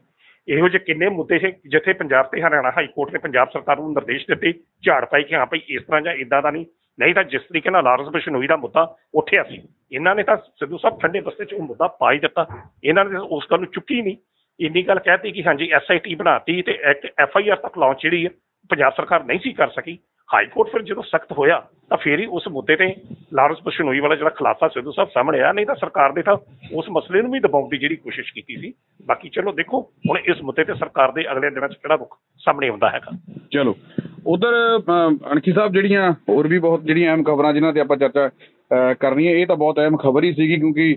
ਇਹੋ ਜਿਹੇ ਕਿੰਨੇ ਮੁੱਦੇ ਸੀ ਜਿੱਥੇ ਪੰਜਾਬ ਤੇ ਹਰਿਆਣਾ ਹਾਈ ਕੋਰਟ ਨੇ ਪੰਜਾਬ ਸਰਕਾਰ ਨੂੰ ਨਿਰਦੇਸ਼ ਦਿੱਤੇ, ਝਾੜ ਪਾਈ ਕਿ ਹਾਂ ਭਾਈ ਇਸ ਤਰ੍ਹਾਂ ਜਾਂ ਇਦਾਂ ਦਾ ਨਹੀਂ। ਨਹੀਂ ਤਾਂ ਜਿਸ ਤਰੀਕੇ ਨਾਲ ਲਾਰੈਂਸ ਬਿਸ਼ਨੋਈ ਦਾ ਮੁੱਦਾ ਉੱਠਿਆ ਸੀ, ਇਹਨਾਂ ਨੇ ਤਾਂ ਸਿੱਧੂ ਸਾਹਿਬ ਠੰਡੇ ਬਸਤੇ 'ਚ ਉਹ ਮੁੱਦਾ ਪਾ ਹੀ ਦਿੱਤਾ। ਇਹਨਾਂ ਨੇ ਤਾਂ ਉਸ ਗੱਲ ਨੂੰ ਚੁੱਕੀ ਨਹੀਂ। ਇੰਨੀ ਗੱਲ ਕਹਿਤੀ ਕਿ ਹਾਂਜੀ ਐਸਆਈਟੀ ਬਣਾਤੀ ਤੇ ਐਫ ਆਈ ਆਰ ਤੱਕ ਲਾਂਚ ਜਿਹੜੀ ਹੈ, ਪੰਜਾਬ ਸਰਕਾਰ ਨਹੀਂ ਸੀ ਕਰ ਸਕੀ। ਹਾਈ ਕੋਰਟ ਫਿਰ ਜਦੋਂ ਸਖਤ ਹੋਇਆ, ਤਾਂ ਫੇਰ ਹੀ ਉਸ ਮੁੱਦੇ ਤੇ ਲਾਰੈਂਸ ਬਿਸ਼ਨੋਈ ਵਾਲਾ ਜਿਹੜਾ ਖੁਲਾਸਾ ਸਿੱਧੂ ਸਾਹਿਬ ਸਾਹਮਣੇ ਆਇਆ, ਨਹੀਂ ਤਾਂ ਸਰਕਾਰ ਨੇ ਤਾਂ ਉਸ ਮਸਲੇ ਨੂੰ ਵੀ ਦਬਾਉਣ ਦੀ ਜਿਹੜੀ ਕੋਸ਼ਿਸ਼ ਕੀਤੀ ਸੀ। ਬਾਕੀ ਚਲੋ ਦੇਖੋ, ਹੁਣ ਇਸ ਮੁੱਦੇ ਤੇ ਸਰਕਾਰ ਦੇ ਅਗਲੇ ਦਿਨਾਂ 'ਚ ਕਿਹੜਾ ਰੁਖ ਸਾਹਮਣੇ ਆਉਂਦਾ ਹੈਗਾ? ਚਲੋ, ਉਧਰ ਅਣਖੀ ਸਾਹਿਬ ਜਿਹੜੀਆਂ ਹੋਰ ਵੀ ਬਹੁਤ ਜਿਹੜੀਆਂ ਅਹਿਮ ਖਬਰਾਂ ਜਿਨ੍ਹਾਂ ਤੇ ਆਪਾਂ ਚਰਚਾ ਕਰਨੀ ਹੈ। ਇਹ ਤਾਂ ਬਹੁਤ ਅਹਿਮ ਖਬਰ ਹੀ ਸੀਗੀ ਕਿਉਂਕਿ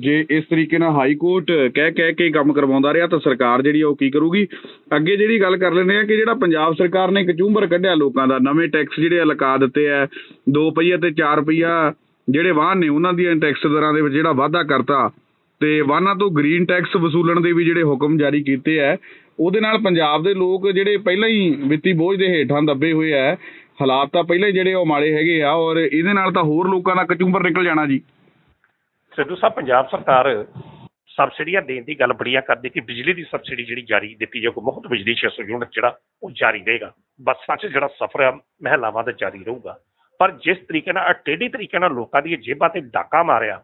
ਜੇ ਇਸ ਤਰੀਕੇ ਨਾਲ ਹਾਈ ਕੋਰਟ ਕਹਿ ਕਹਿ ਕੇ ਕੰਮ ਕਰਵਾਉਂਦਾ ਰਿਹਾ ਤਾਂ ਸਰਕਾਰ ਜਿਹੜੀ ਉਹ ਕੀ ਕਰੂਗੀ? ਅੱਗੇ ਜਿਹੜੀ ਗੱਲ ਕਰ ਲੈਂਦੇ ਆ ਕਿ ਜਿਹੜਾ ਪੰਜਾਬ ਸਰਕਾਰ ਨੇ ਇੱਕ ਕੱਢਿਆ ਲੋਕਾਂ ਦਾ, ਨਵੇਂ ਟੈਕਸ ਜਿਹੜੇ ਆ ਲਗਾ ਦਿੱਤੇ ਆ 2 ਪਹੀਆ ਤੇ 4 ਪਹੀਆ ਜਿਹੜੇ ਵਾਹਨ ਨੇ, ਉਹਨਾਂ ਦੀਆਂ ਟੈਕਸ ਦਰਾਂ ਦੇ ਵਿੱਚ ਜਿਹੜਾ ਵਾਧਾ ਕਰਤਾ ਤੇ ਵਾਹਨਾਂ ਤੋਂ ਗ੍ਰੀਨ ਟੈਕਸ ਵਸੂਲਣ ਦੇ ਵੀ ਜਿਹੜੇ ਹੁਕਮ ਜਾਰੀ ਕੀਤੇ ਆ, ਉਹਦੇ ਨਾਲ ਪੰਜਾਬ ਦੇ ਲੋਕ ਜਿਹੜੇ ਪਹਿਲਾਂ ਹੀ ਵਿੱਤੀ ਬੋਝ ਦੇ ਹੇਠਾਂ ਦੱਬੇ ਹੋਏ ਆ ਹਾਲਾਤ ਤਾਂ ਪਹਿਲਾਂ ਹੀ ਜਿਹੜੇ ਉਹ ਮਾੜੇ ਹੈਗੇ ਆ ਔਰ ਇਹਦੇ ਨਾਲ ਤਾਂ ਹੋਰ ਲੋਕਾਂ ਦਾ ਕਚੂੰਬਰ ਨਿਕਲ ਜਾਣਾ ਜੀ। ਸਿੱਧੂ ਸਾਹਿਬ, ਪੰਜਾਬ ਸਰਕਾਰ ਸਬਸਿਡੀਆਂ ਦੇਣ ਦੀ ਗੱਲ ਬੜੀਆਂ ਕਰਦੇ ਕਿ ਬਿਜਲੀ ਦੀ ਸਬਸਿਡੀ ਜਿਹੜੀ ਜਾਰੀ ਦਿੱਤੀ ਜਾਊਗੀ ਮੁਫਤ ਬਿਜਲੀ 600 ਯੂਨਿਟ ਜਿਹੜਾ ਉਹ ਜਾਰੀ ਰਹੇਗਾ। ਬੱਸਾਂ 'ਚ ਜਿਹੜਾ ਸਫ਼ਰ ਆ, ਮਹਿਲਾਵਾਂ ਦਾ ਜਾਰੀ ਰਹੂਗਾ। ਪਰ ਜਿਸ ਤਰੀਕੇ ਨਾਲ ਟੇਢੀ ਤਰੀਕੇ ਨਾਲ ਲੋਕਾਂ ਦੀਆਂ ਜੇਬਾਂ ਤੇ ਡਾਕਾ ਮਾਰਿਆ,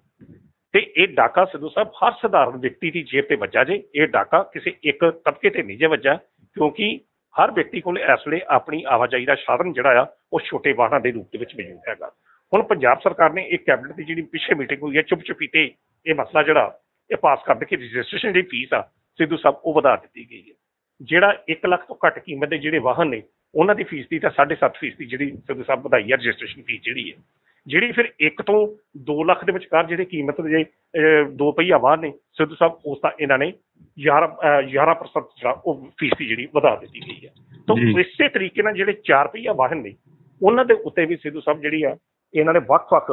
ਤੇ ਇਹ ਡਾਕਾ ਸਿੱਧੂ ਸਾਹਿਬ, ਹਰ ਸਧਾਰਨ ਵਿਅਕਤੀ ਦੀ ਜੇਬ ਤੇ ਵੱਜਾ ਜੇ, ਇਹ ਡਾਕਾ ਕਿਸੇ ਇੱਕ ਤਬਕੇ ਤੇ ਨਹੀਂ ਜੇ ਵੱਜਾ ਕਿਉਂਕਿ ਹਰ ਵਿਅਕਤੀ ਕੋਲ ਇਸ ਵੇਲੇ ਆਪਣੀ ਆਵਾਜਾਈ ਦਾ ਸਾਧਨ ਜਿਹੜਾ ਆ, ਉਹ ਛੋਟੇ ਵਾਹਨਾਂ ਦੇ ਰੂਪ ਦੇ ਵਿੱਚ ਮੌਜੂਦ ਹੈਗਾ। ਹੁਣ ਪੰਜਾਬ ਸਰਕਾਰ ਨੇ ਇੱਕ ਕੈਬਨਿਟ ਦੀ ਜਿਹੜੀ ਪਿੱਛੇ ਮੀਟਿੰਗ ਹੋਈ ਹੈ ਚੁੱਪ ਚੁਪੀਤੇ ਇਹ ਮਸਲਾ ਜਿਹੜਾ, ਇਹ ਪਾਸ ਕਰਦੇ ਕੇ ਰਜਿਸਟ੍ਰੇਸ਼ਨ ਦੀ ਫੀਸ ਆ, ਸਿੱਧੂ ਸਾਹਿਬ, ਉਹ ਵਧਾ ਦਿੱਤੀ ਗਈ ਹੈ। ਜਿਹੜਾ 1 ਲੱਖ ਤੋਂ ਘੱਟ ਕੀਮਤ ਦੇ ਜਿਹੜੇ ਵਾਹਨ ਨੇ, ਉਹਨਾਂ ਦੀ ਫੀਸ ਦੀ ਤਾਂ 7.5 ਫੀਸ ਦੀ ਜਿਹੜੀ ਸਿੱਧੂ ਸਾਹਿਬ ਵਧਾਈ ਹੈ ਰਜਿਸਟ੍ਰੇਸ਼ਨ ਫੀਸ ਜਿਹੜੀ ਹੈ। ਜਿਹੜੀ ਫਿਰ 1 ਤੋਂ 2 ਲੱਖ ਦੇ ਵਿਚਕਾਰ ਜਿਹੜੇ ਕੀਮਤ ਦੇ ਦੋ ਪਹੀਆ ਵਾਹਨ ਨੇ ਸਿੱਧੂ ਸਾਹਿਬ ਉਸ ਦਾ ਇਹਨਾਂ ਨੇ 11 ਅਹ, 11% ਜਿਹੜਾ ਉਹ ਫੀਸ ਜਿਹੜੀ ਵਧਾ ਦਿੱਤੀ ਗਈ ਹੈ। ਤਾਂ। ਇਸੇ ਤਰੀਕੇ ਨਾਲ ਜਿਹੜੇ 4 ਪਹੀਆ ਵਾਹਨ ਨੇ ਉਹਨਾਂ ਦੇ ਉੱਤੇ ਵੀ ਸਿੱਧੂ ਸਾਹਿਬ ਜਿਹੜੀ ਆ ਇਹਨਾਂ ਨੇ ਵੱਖ-ਵੱਖ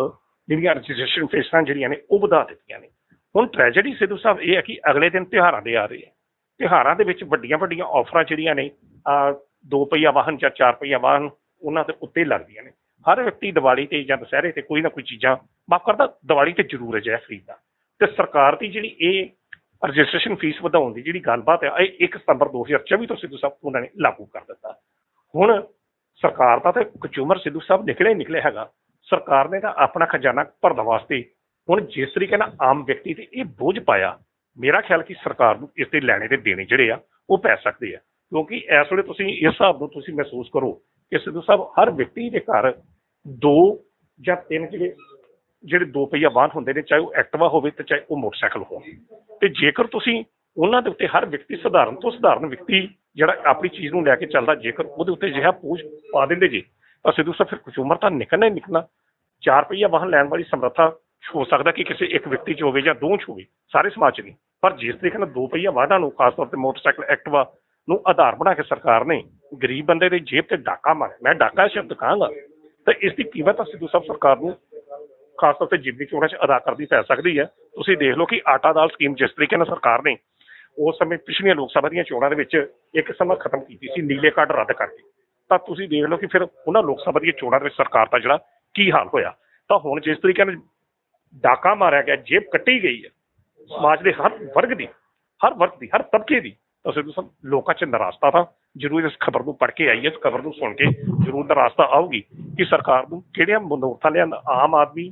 ਜਿਹੜੀਆਂ ਰਜਿਸਟ੍ਰੇਸ਼ਨ ਫੀਸਾਂ ਜਿਹੜੀਆਂ ਨੇ ਉਹ ਵਧਾ ਦਿੱਤੀਆਂ ਨੇ। ਹੁਣ ਟ੍ਰੈਜੇਡੀ ਸਿੱਧੂ ਸਾਹਿਬ ਇਹ ਹੈ ਕਿ ਅਗਲੇ ਦਿਨ ਤਿਉਹਾਰਾਂ ਦੇ ਆ ਰਹੇ ਆ ਤਿਉਹਾਰਾਂ ਦੇ ਵਿੱਚ ਵੱਡੀਆਂ ਵੱਡੀਆਂ ਆਫਰਾਂ ਜਿਹੜੀਆਂ ਨੇ ਆ ਦੋ ਪਹੀਆ ਵਾਹਨ ਜਾਂ ਚਾਰ ਪਹੀਆ ਵਾਹਨ ਉਹਨਾਂ ਦੇ ਉੱਤੇ ਲੱਗਦੀਆਂ ਨੇ। ਹਰ ਵਿਅਕਤੀ ਦੀਵਾਲੀ ਤੇ ਜਾਂ ਦੁਸਹਿਰੇ ਤੇ ਕੋਈ ਨਾ ਕੋਈ ਚੀਜ਼ਾਂ ਮਾਫ ਕਰਦਾ, ਦੀਵਾਲੀ ਤੇ ਜ਼ਰੂਰ ਅਜਿਹਾ ਖਰੀਦਦਾ ਤੇ ਸਰਕਾਰ ਦੀ ਜਿਹੜੀ ਇਹ ਰਜਿਸਟ੍ਰੇਸ਼ਨ ਫੀਸ ਵਧਾਉਣ ਦੀ ਜਿਹੜੀ ਗੱਲਬਾਤ ਹੈ, ਇਹ 1 ਸਤੰਬਰ 2024 ਤੋਂ ਸਿੱਧੂ ਸਾਹਿਬ ਉਹਨਾਂ ਨੇ ਲਾਗੂ ਕਰ ਦਿੱਤਾ। ਹੁਣ ਸਰਕਾਰ ਦਾ ਤੇ ਕੰਜ਼ਿਊਮਰ ਸਿੱਧੂ ਸਾਹਿਬ ਨਿਕਲੇ ਹੀ ਨਿਕਲੇ ਹੈਗਾ। ਸਰਕਾਰ ਨੇ ਤਾਂ ਆਪਣਾ ਖਜ਼ਾਨਾ ਭਰਨ ਵਾਸਤੇ ਹੁਣ ਜਿਸ ਤਰੀਕੇ ਨਾਲ ਆਮ ਵਿਅਕਤੀ ਤੇ ਇਹ ਬੋਝ ਪਾਇਆ, ਮੇਰਾ ਖਿਆਲ ਕਿ ਸਰਕਾਰ ਨੂੰ ਇਸ ਦੇ ਲੈਣੇ ਤੇ ਦੇਣੇ ਜਿਹੜੇ ਆ, ਉਹ ਪੈ ਸਕਦੇ ਆ। ਕਿਉਂਕਿ ਇਸ ਵੇਲੇ ਤੁਸੀਂ ਇਸ ਹਿਸਾਬ ਨੂੰ ਤੁਸੀਂ ਮਹਿਸੂਸ ਕਰੋ ਕਿ ਸਿੱਧੂ ਸਾਹਿਬ ਹਰ ਵਿਅਕਤੀ ਦੇ ਘਰ ਦੋ ਜਾਂ ਤਿੰਨ ਜਿਹੜੇ ਜਿਹੜੇ ਦੋ ਪਹੀਆ ਵਾਹਨ ਹੁੰਦੇ ਨੇ, ਚਾਹੇ ਉਹ ਐਕਟਿਵਾ ਹੋਵੇ ਤੇ ਚਾਹੇ ਉਹ ਮੋਟਰਸਾਈਕਲ ਹੋਵੇ ਤੇ ਜੇਕਰ ਤੁਸੀਂ ਉਹਨਾਂ ਦੇ ਉੱਤੇ ਹਰ ਵਿਅਕਤੀ ਸਧਾਰਨ ਤੋਂ ਸਧਾਰਨ ਵਿਅਕਤੀ ਜਿਹੜਾ ਆਪਣੀ ਚੀਜ਼ ਨੂੰ ਲੈ ਕੇ ਚੱਲਦਾ, ਜੇਕਰ ਉਹਦੇ ਉੱਤੇ ਜਿਹੜਾ ਪੂਛ ਪਾ ਦਿੰਦੇ ਜੀ, ਤਾਂ ਸਿੱਧੂ ਸਾਹਿਬ ਫਿਰ ਕੰਜ਼ਿਊਮਰ ਤਾਂ ਨਿਕਲਣਾ ਹੀ ਨਿਕਲਣਾ। ਚਾਰ ਪਹੀਆ ਵਾਹਨ ਲੈਣ ਵਾਲੀ ਸਮਰੱਥਾ ਹੋ ਸਕਦਾ ਕਿ ਕਿਸੇ ਇੱਕ ਵਿਅਕਤੀ 'ਚ ਹੋਵੇ ਜਾਂ ਦੋ 'ਚ ਹੋਵੇ, ਸਾਰੇ ਸਮਾਜ 'ਚ ਨਹੀਂ। ਪਰ ਜਿਸ ਤਰੀਕੇ ਨਾਲ ਦੋ ਪਹੀਆ ਵਾਹਨਾਂ ਨੂੰ, ਖਾਸ ਤੌਰ ਤੇ ਮੋਟਰਸਾਈਕਲ, ਐਕਟਿਵਾ ਨੂੰ ਆਧਾਰ ਬਣਾ ਕੇ ਸਰਕਾਰ ਨੇ, ਗਰੀਬ ਬੰਦੇ ਦੇ ਜੇਬ ਤੇ ਡਾਕਾ ਮਾਰਿਆ। ਮੈਂ ਡਾਕਾ ਸ਼ਬਦ ਕਹਾਂਗਾ ਤਾਂ ਇਸ ਦੀ ਕੀਮਤ ਸਿੱਧੂ ਸਾਹਿਬ ਸਰਕਾਰ ਨੂੰ ਖਾਸ ਤੌਰ ਤੇ ਜਿੰਨੀ ਚੋਣਾਂ 'ਚ ਅਦਾ ਕਰਦੀ ਪੈ ਸਕਦੀ ਹੈ। ਤੁਸੀਂ ਦੇਖ ਲਓ ਕਿ ਆਟਾ ਦਾਲ ਸਕੀਮ ਜਿਸ ਤਰੀਕੇ ਨਾਲ ਸਰਕਾਰ ਨੇ ਉਸ ਸਮੇਂ ਪਿਛਲੀਆਂ ਲੋਕ ਸਭਾ ਦੀਆਂ ਚੋਣਾਂ ਦੇ ਵਿੱਚ ਇੱਕ ਸਮਾਂ ਖਤਮ ਕੀਤੀ ਸੀ, ਨੀਲੇ ਕਾਰਡ ਰੱਦ ਕਰਕੇ। ਤਾਂ ਤੁਸੀਂ ਦੇਖ ਲਓ ਕਿ ਫਿਰ ਉਹਨਾਂ ਲੋਕ ਸਭਾ ਦੀਆਂ ਚੋਣਾਂ ਦੇ ਵਿੱਚ ਸਰਕਾਰ ਦਾ ਜਿਹੜਾ ਕੀ ਹਾਲ ਹੋਇਆ। ਤਾਂ ਹੁਣ ਜਿਸ ਤਰੀਕੇ ਨਾਲ ਡਾਕਾ ਮਾਰਿਆ ਗਿਆ, ਜੇਬ ਕੱਟੀ ਗਈ ਹੈ। ਸਮਾਜ ਦੇ ਹਰ ਵਰਗ ਦੀ, ਹਰ ਵਰਗ ਦੀ, ਹਰ ਤਬਕੇ ਦੀ ਤਾਂ ਸਿੱਧੂ ਸਾਹਿਬ, ਲੋਕਾਂ 'ਚ ਨਿਰਾਸ਼ਤਾ ਤਾਂ ਜ਼ਰੂਰ ਇਸ ਖਬਰ ਨੂੰ ਪੜ੍ਹ ਕੇ ਆਈਏ ਇਸ ਖਬਰ ਨੂੰ ਸੁਣ ਕੇ ਜ਼ਰੂਰ ਨਿਰਾਸ਼ਤਾ ਆਊਗੀ ਕਿ ਸਰਕਾਰ ਨੂੰ ਕਿਹੜੀਆਂ ਮਨੋਰਥਾਂ ਲਿਆਂਦਾ, ਆਮ ਆਦਮੀ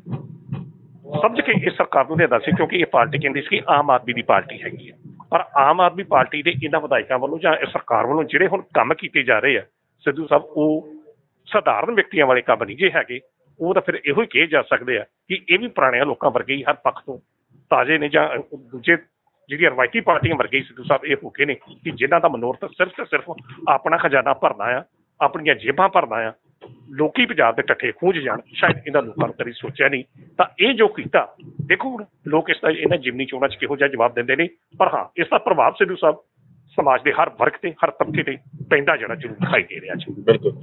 ਸਮਝ ਕੇ ਇਸ ਸਰਕਾਰ ਨੂੰ ਲਿਆਂਦਾ ਸੀ, ਕਿਉਂਕਿ ਇਹ ਪਾਰਟੀ ਕਹਿੰਦੀ ਸੀ ਕਿ ਆਮ ਆਦਮੀ ਦੀ ਪਾਰਟੀ ਹੈਗੀ ਹੈ। ਪਰ ਆਮ ਆਦਮੀ ਪਾਰਟੀ ਦੇ ਇਹਨਾਂ ਵਿਧਾਇਕਾਂ ਵੱਲੋਂ ਜਾਂ ਇਹ ਸਰਕਾਰ ਵੱਲੋਂ ਜਿਹੜੇ ਹੁਣ ਕੰਮ ਕੀਤੇ ਜਾ ਰਹੇ ਆ, ਸਿੱਧੂ ਸਾਹਿਬ, ਉਹ ਸਧਾਰਨ ਵਿਅਕਤੀਆਂ ਵਾਲੇ ਕੰਮ ਨਹੀਂ ਜੇ ਹੈਗੇ, ਉਹ ਤਾਂ ਫਿਰ ਇਹੋ ਹੀ ਕਹੇ ਜਾ ਸਕਦੇ ਆ ਕਿ ਇਹ ਵੀ ਪੁਰਾਣਿਆਂ ਲੋਕਾਂ ਵਰਗੇ ਹੀ ਹਰ ਪੱਖ ਤੋਂ ਤਾਜ਼ੇ ਨੇ ਜਾਂ ਦੂਜੇ ਜਿਹੜੀਆਂ ਰਵਾਇਤੀ ਪਾਰਟੀਆਂ ਵਰਗੇ ਸਿੱਧੂ ਸਾਹਿਬ, ਇਹ ਭੁੱਖੇ ਨੇ ਕਿ ਜਿਨ੍ਹਾਂ ਦਾ ਮਨੋਰਥ ਸਿਰਫ ਤੇ ਸਿਰਫ ਆਪਣਾ ਖਜ਼ਾਨਾ ਭਰਨਾ ਆ, ਆਪਣੀਆਂ ਜੇਬਾਂ ਭਰਨਾ ਆ, ਲੋਕੀ ਪੰਜਾਬ ਦੇ ਟੱਠੇ ਖੂੰਝ ਜਾਣ, ਸ਼ਾਇਦ ਇਹਨਾਂ ਲੋਕਾਂ ਨੂੰ ਕਦੀ ਸੋਚਿਆ ਨਹੀਂ। ਤਾਂ ਇਹ ਜੋ ਕੀਤਾ, ਦੇਖੋ ਹੁਣ, ਲੋਕ ਇਸ ਦਾ, ਇਹਨਾਂ ਜਿਮਨੀ ਚੋਣਾਂ 'ਚ ਕਿਹੋ ਜਿਹਾ ਜਵਾਬ ਦਿੰਦੇ ਨੇ, ਪਰ ਹਾਂ, ਇਸ ਦਾ ਪ੍ਰਭਾਵ ਸਿੱਧੂ ਸਾਹਿਬ, ਸਮਾਜ ਦੇ ਹਰ ਵਰਗ ਤੇ, ਹਰ ਤਬਕੇ ਤੇ ਪੈਂਦਾ ਜਿਹੜਾ ਜ਼ਰੂਰ ਦਿਖਾਈ ਦੇ ਰਿਹਾ ਜੀ ਬਿਲਕੁਲ।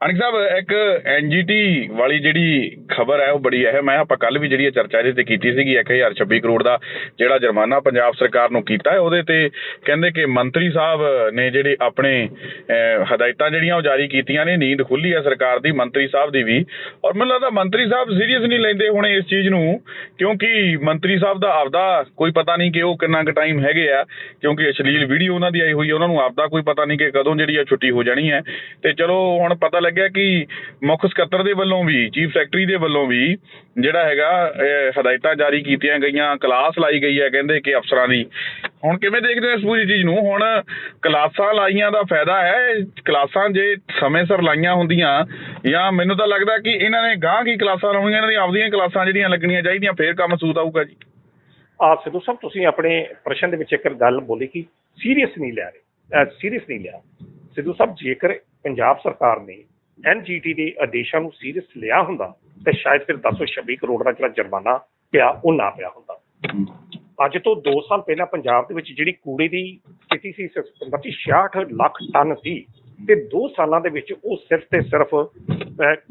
ਅਨਿਕ ਸਾਹਿਬ ਇੱਕ ਐਨਜੀਟੀ ਵਾਲੀ ਜਿਹੜੀ ਖਬਰ ਹੈ ਉਹ ਬੜੀ ਅਹਿਮ ਹੈ। ਆਪਾਂ ਕੱਲ ਵੀ ਜਿਹੜੀ ਇਹ ਚਰਚਾ ਇਹਦੇ ਤੇ ਕੀਤੀ ਸੀਗੀ 1026 ਕਰੋੜ ਦਾ ਜਿਹੜਾ ਜੁਰਮਾਨਾ ਪੰਜਾਬ ਸਰਕਾਰ ਨੂੰ ਕੀਤਾ ਹੈ ਉਹਦੇ ਤੇ ਕਹਿੰਦੇ ਕਿ ਮੰਤਰੀ ਸਾਹਿਬ ਨੇ ਜਿਹੜੇ ਆਪਣੇ ਅਹ, ਹਦਾਇਤਾਂ ਜਿਹੜੀਆਂ ਉਹ ਜਾਰੀ ਕੀਤੀਆਂ ਨੇ ਨੀਂਦ ਖੁੱਲੀ ਹੈ ਸਰਕਾਰ ਦੀ ਮੰਤਰੀ ਸਾਹਿਬ ਦੀ ਵੀ। ਔਰ ਮੈਨੂੰ ਲੱਗਦਾ ਮੰਤਰੀ ਸਾਹਿਬ ਸੀਰੀਅਸ ਨਹੀਂ ਲੈਂਦੇ ਹੋਣੇ ਇਸ ਚੀਜ਼ ਨੂੰ ਕਿਉਂਕਿ ਮੰਤਰੀ ਸਾਹਿਬ ਦਾ ਆਪਦਾ ਕੋਈ ਪਤਾ ਨਹੀਂ ਕਿ ਉਹ ਕਿੰਨਾ ਕੁ ਟਾਈਮ ਹੈਗੇ ਆ ਕਿਉਂਕਿ ਅਸ਼ਲੀਲ ਵੀਡੀਓ ਉਹਨਾਂ ਦੀ ਆਈ ਹੋਈ ਹੈ ਉਹਨਾਂ ਨੂੰ ਆਪਦਾ ਕੋਈ ਪਤਾ ਨਹੀਂ ਕਿ ਕਦੋਂ ਜਿਹੜੀ ਆ ਛੁੱਟੀ ਹੋ ਜਾਣੀ ਹੈ। ਤੇ ਚਲੋ ਹੁਣ ਪਤਾ ਲੱਗਿਆ ਕਿ ਮੁੱਖ ਸਕੱਤਰ ਦੇ ਵੱਲੋਂ ਵੀ, ਚੀਫ ਸੈਕਟਰੀ ਦੇ ਵੱਲੋਂ ਵੀ ਜਿਹੜਾ ਹੈਗਾ ਹਦਾਇਤਾਂ ਜਾਰੀ ਕੀਤੀਆਂ ਗਈਆਂ, ਕਲਾਸ ਲਾਈ ਗਈ ਹੈ ਕਹਿੰਦੇ ਕਿ ਅਫਸਰਾਂ ਦੀ। ਹੁਣ ਕਿਵੇਂ ਦੇਖਦੇ ਹੋ ਇਸ ਪੂਰੀ ਚੀਜ਼ ਨੂੰ? ਹੁਣ ਕਲਾਸਾਂ ਲਾਈਆਂ ਦਾ ਫਾਇਦਾ ਹੈ, ਕਲਾਸਾਂ ਜੇ ਸਮੇਂ ਸਿਰ ਲਾਈਆਂ ਹੁੰਦੀਆਂ, ਜਾਂ ਮੈਨੂੰ ਤਾਂ ਲੱਗਦਾ ਕਿ ਇਹਨਾਂ ਨੇ ਗਾਂ ਕੀ ਕਲਾਸਾਂ ਲਾਉਣੀਆਂ, ਇਹਨਾਂ ਦੀਆਂ ਆਪਦੀਆਂ ਕਲਾਸਾਂ ਜਿਹੜੀਆਂ ਲੱਗਣੀਆਂ ਚਾਹੀਦੀਆਂ, ਫੇਰ ਕੰਮ ਸੂਤ ਆਊਗਾ ਜੀ। ਆ, ਸਿੱਧੂ ਸਾਹਿਬ, ਤੁਸੀਂ ਆਪਣੇ ਪ੍ਰਸ਼ਨ ਦੇ ਵਿੱਚ ਇੱਕ ਗੱਲ ਬੋਲੀ ਕਿ ਸੀਰੀਅਸ ਨਹੀਂ ਲੈ ਰਹੇ ਸੀਰੀਅਸ ਨਹੀਂ ਲਿਆ। ਸਿੱਧੂ ਸਾਹਿਬ, ਜੇਕਰ ਪੰਜਾਬ ਸਰਕਾਰ ਨੇ ਐਨਜੀਟੀ ਦੇ ਆਦੇਸ਼ਾਂ ਨੂੰ ਸੀਰੀਅਸ ਲਿਆ ਹੁੰਦਾ ਤੇ ਸ਼ਾਇਦ ਫਿਰ 1026 ਕਰੋੜ ਦਾ ਜਿਹੜਾ ਜੁਰਮਾਨਾ ਪਿਆ ਉਹ ਨਾ ਪਿਆ ਹੁੰਦਾ। ਅੱਜ ਤੋਂ 2 ਸਾਲ ਪਹਿਲਾਂ ਪੰਜਾਬ ਦੇ ਵਿੱਚ ਜਿਹੜੀ ਕੂੜੇ ਦੀ ਸਥਿਤੀ ਸੀ 66 ਲੱਖ ਟਨ ਸੀ ਤੇ 2 ਸਾਲਾਂ ਦੇ ਵਿੱਚ ਉਹ ਸਿਰਫ ਤੇ ਸਿਰਫ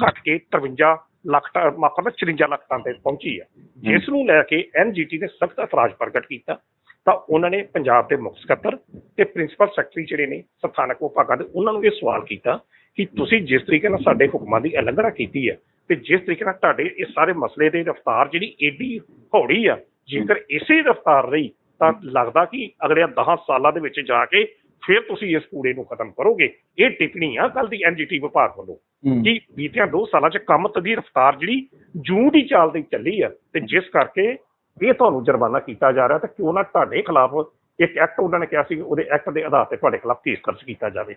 ਘਟ ਕੇ 53 ਲੱਖ ਟਨ ਮਾਫ ਕਰਨਾ 54 ਲੱਖ ਟਨ ਤੇ ਪਹੁੰਚੀ ਹੈ। ਜਿਸ ਨੂੰ ਲੈ ਕੇ ਐਨਜੀਟੀ ਨੇ ਸਖਤ ਇਤਰਾਜ਼ ਪ੍ਰਗਟ ਕੀਤਾ ਤਾਂ ਉਹਨਾਂ ਨੇ ਪੰਜਾਬ ਦੇ ਮੁੱਖ ਸਕੱਤਰ ਤੇ ਪ੍ਰਿੰਸੀਪਲ ਸੈਕਟਰੀ ਜਿਹੜੇ ਨੇ ਸਥਾਨਕ ਵਿਭਾਗਾਂ ਦੇ ਉਹਨਾਂ ਨੂੰ ਇਹ ਸਵਾਲ ਕੀਤਾ ਕਿ ਤੁਸੀਂ ਜਿਸ ਤਰੀਕੇ ਨਾਲ ਸਾਡੇ ਹੁਕਮਾਂ ਦੀ ਉਲੰਘਣਾ ਕੀਤੀ ਹੈ ਤੇ ਜਿਸ ਤਰੀਕੇ ਨਾਲ ਤੁਹਾਡੇ ਇਸ ਸਾਰੇ ਮਸਲੇ ਦੇ ਰਫ਼ਤਾਰ ਜਿਹੜੀ ਏਡੀ ਹੌੜੀ ਆ ਜੇਕਰ ਇਸੇ ਰਫ਼ਤਾਰ ਰਹੀ ਤਾਂ ਲੱਗਦਾ ਕਿ ਅਗਲੇ 10 ਸਾਲਾਂ ਦੇ ਵਿੱਚ ਜਾ ਕੇ ਫਿਰ ਤੁਸੀਂ ਇਸ ਕੂੜੇ ਨੂੰ ਖਤਮ ਕਰੋਗੇ। ਇਹ ਟਿੱਪਣੀ ਆ ਕੱਲ ਦੀ ਐਨਜੀਟੀ ਵਿਭਾਗ ਵੱਲੋਂ ਕਿ ਬੀਤਿਆਂ 2 ਸਾਲਾਂ 'ਚ ਕੰਮ ਦੀ ਰਫ਼ਤਾਰ ਜਿਹੜੀ ਜੂਨ ਦੀ ਚਾਲ ਤੇ ਚੱਲੀ ਆ ਤੇ ਜਿਸ ਕਰਕੇ ਇਹ ਤੁਹਾਨੂੰ ਜੁਰਮਾਨਾ ਕੀਤਾ ਜਾ ਰਿਹਾ ਤਾਂ ਕਿਉਂ ਨਾ ਤੁਹਾਡੇ ਖਿਲਾਫ ਇੱਕ ਐਕਟ ਉਹਨਾਂ ਨੇ ਕਿਹਾ ਸੀ ਉਹਦੇ ਐਕਟ ਦੇ ਆਧਾਰ ਤੇ ਤੁਹਾਡੇ ਖਿਲਾਫ ਕੇਸ ਦਰਜ ਕੀਤਾ ਜਾਵੇ।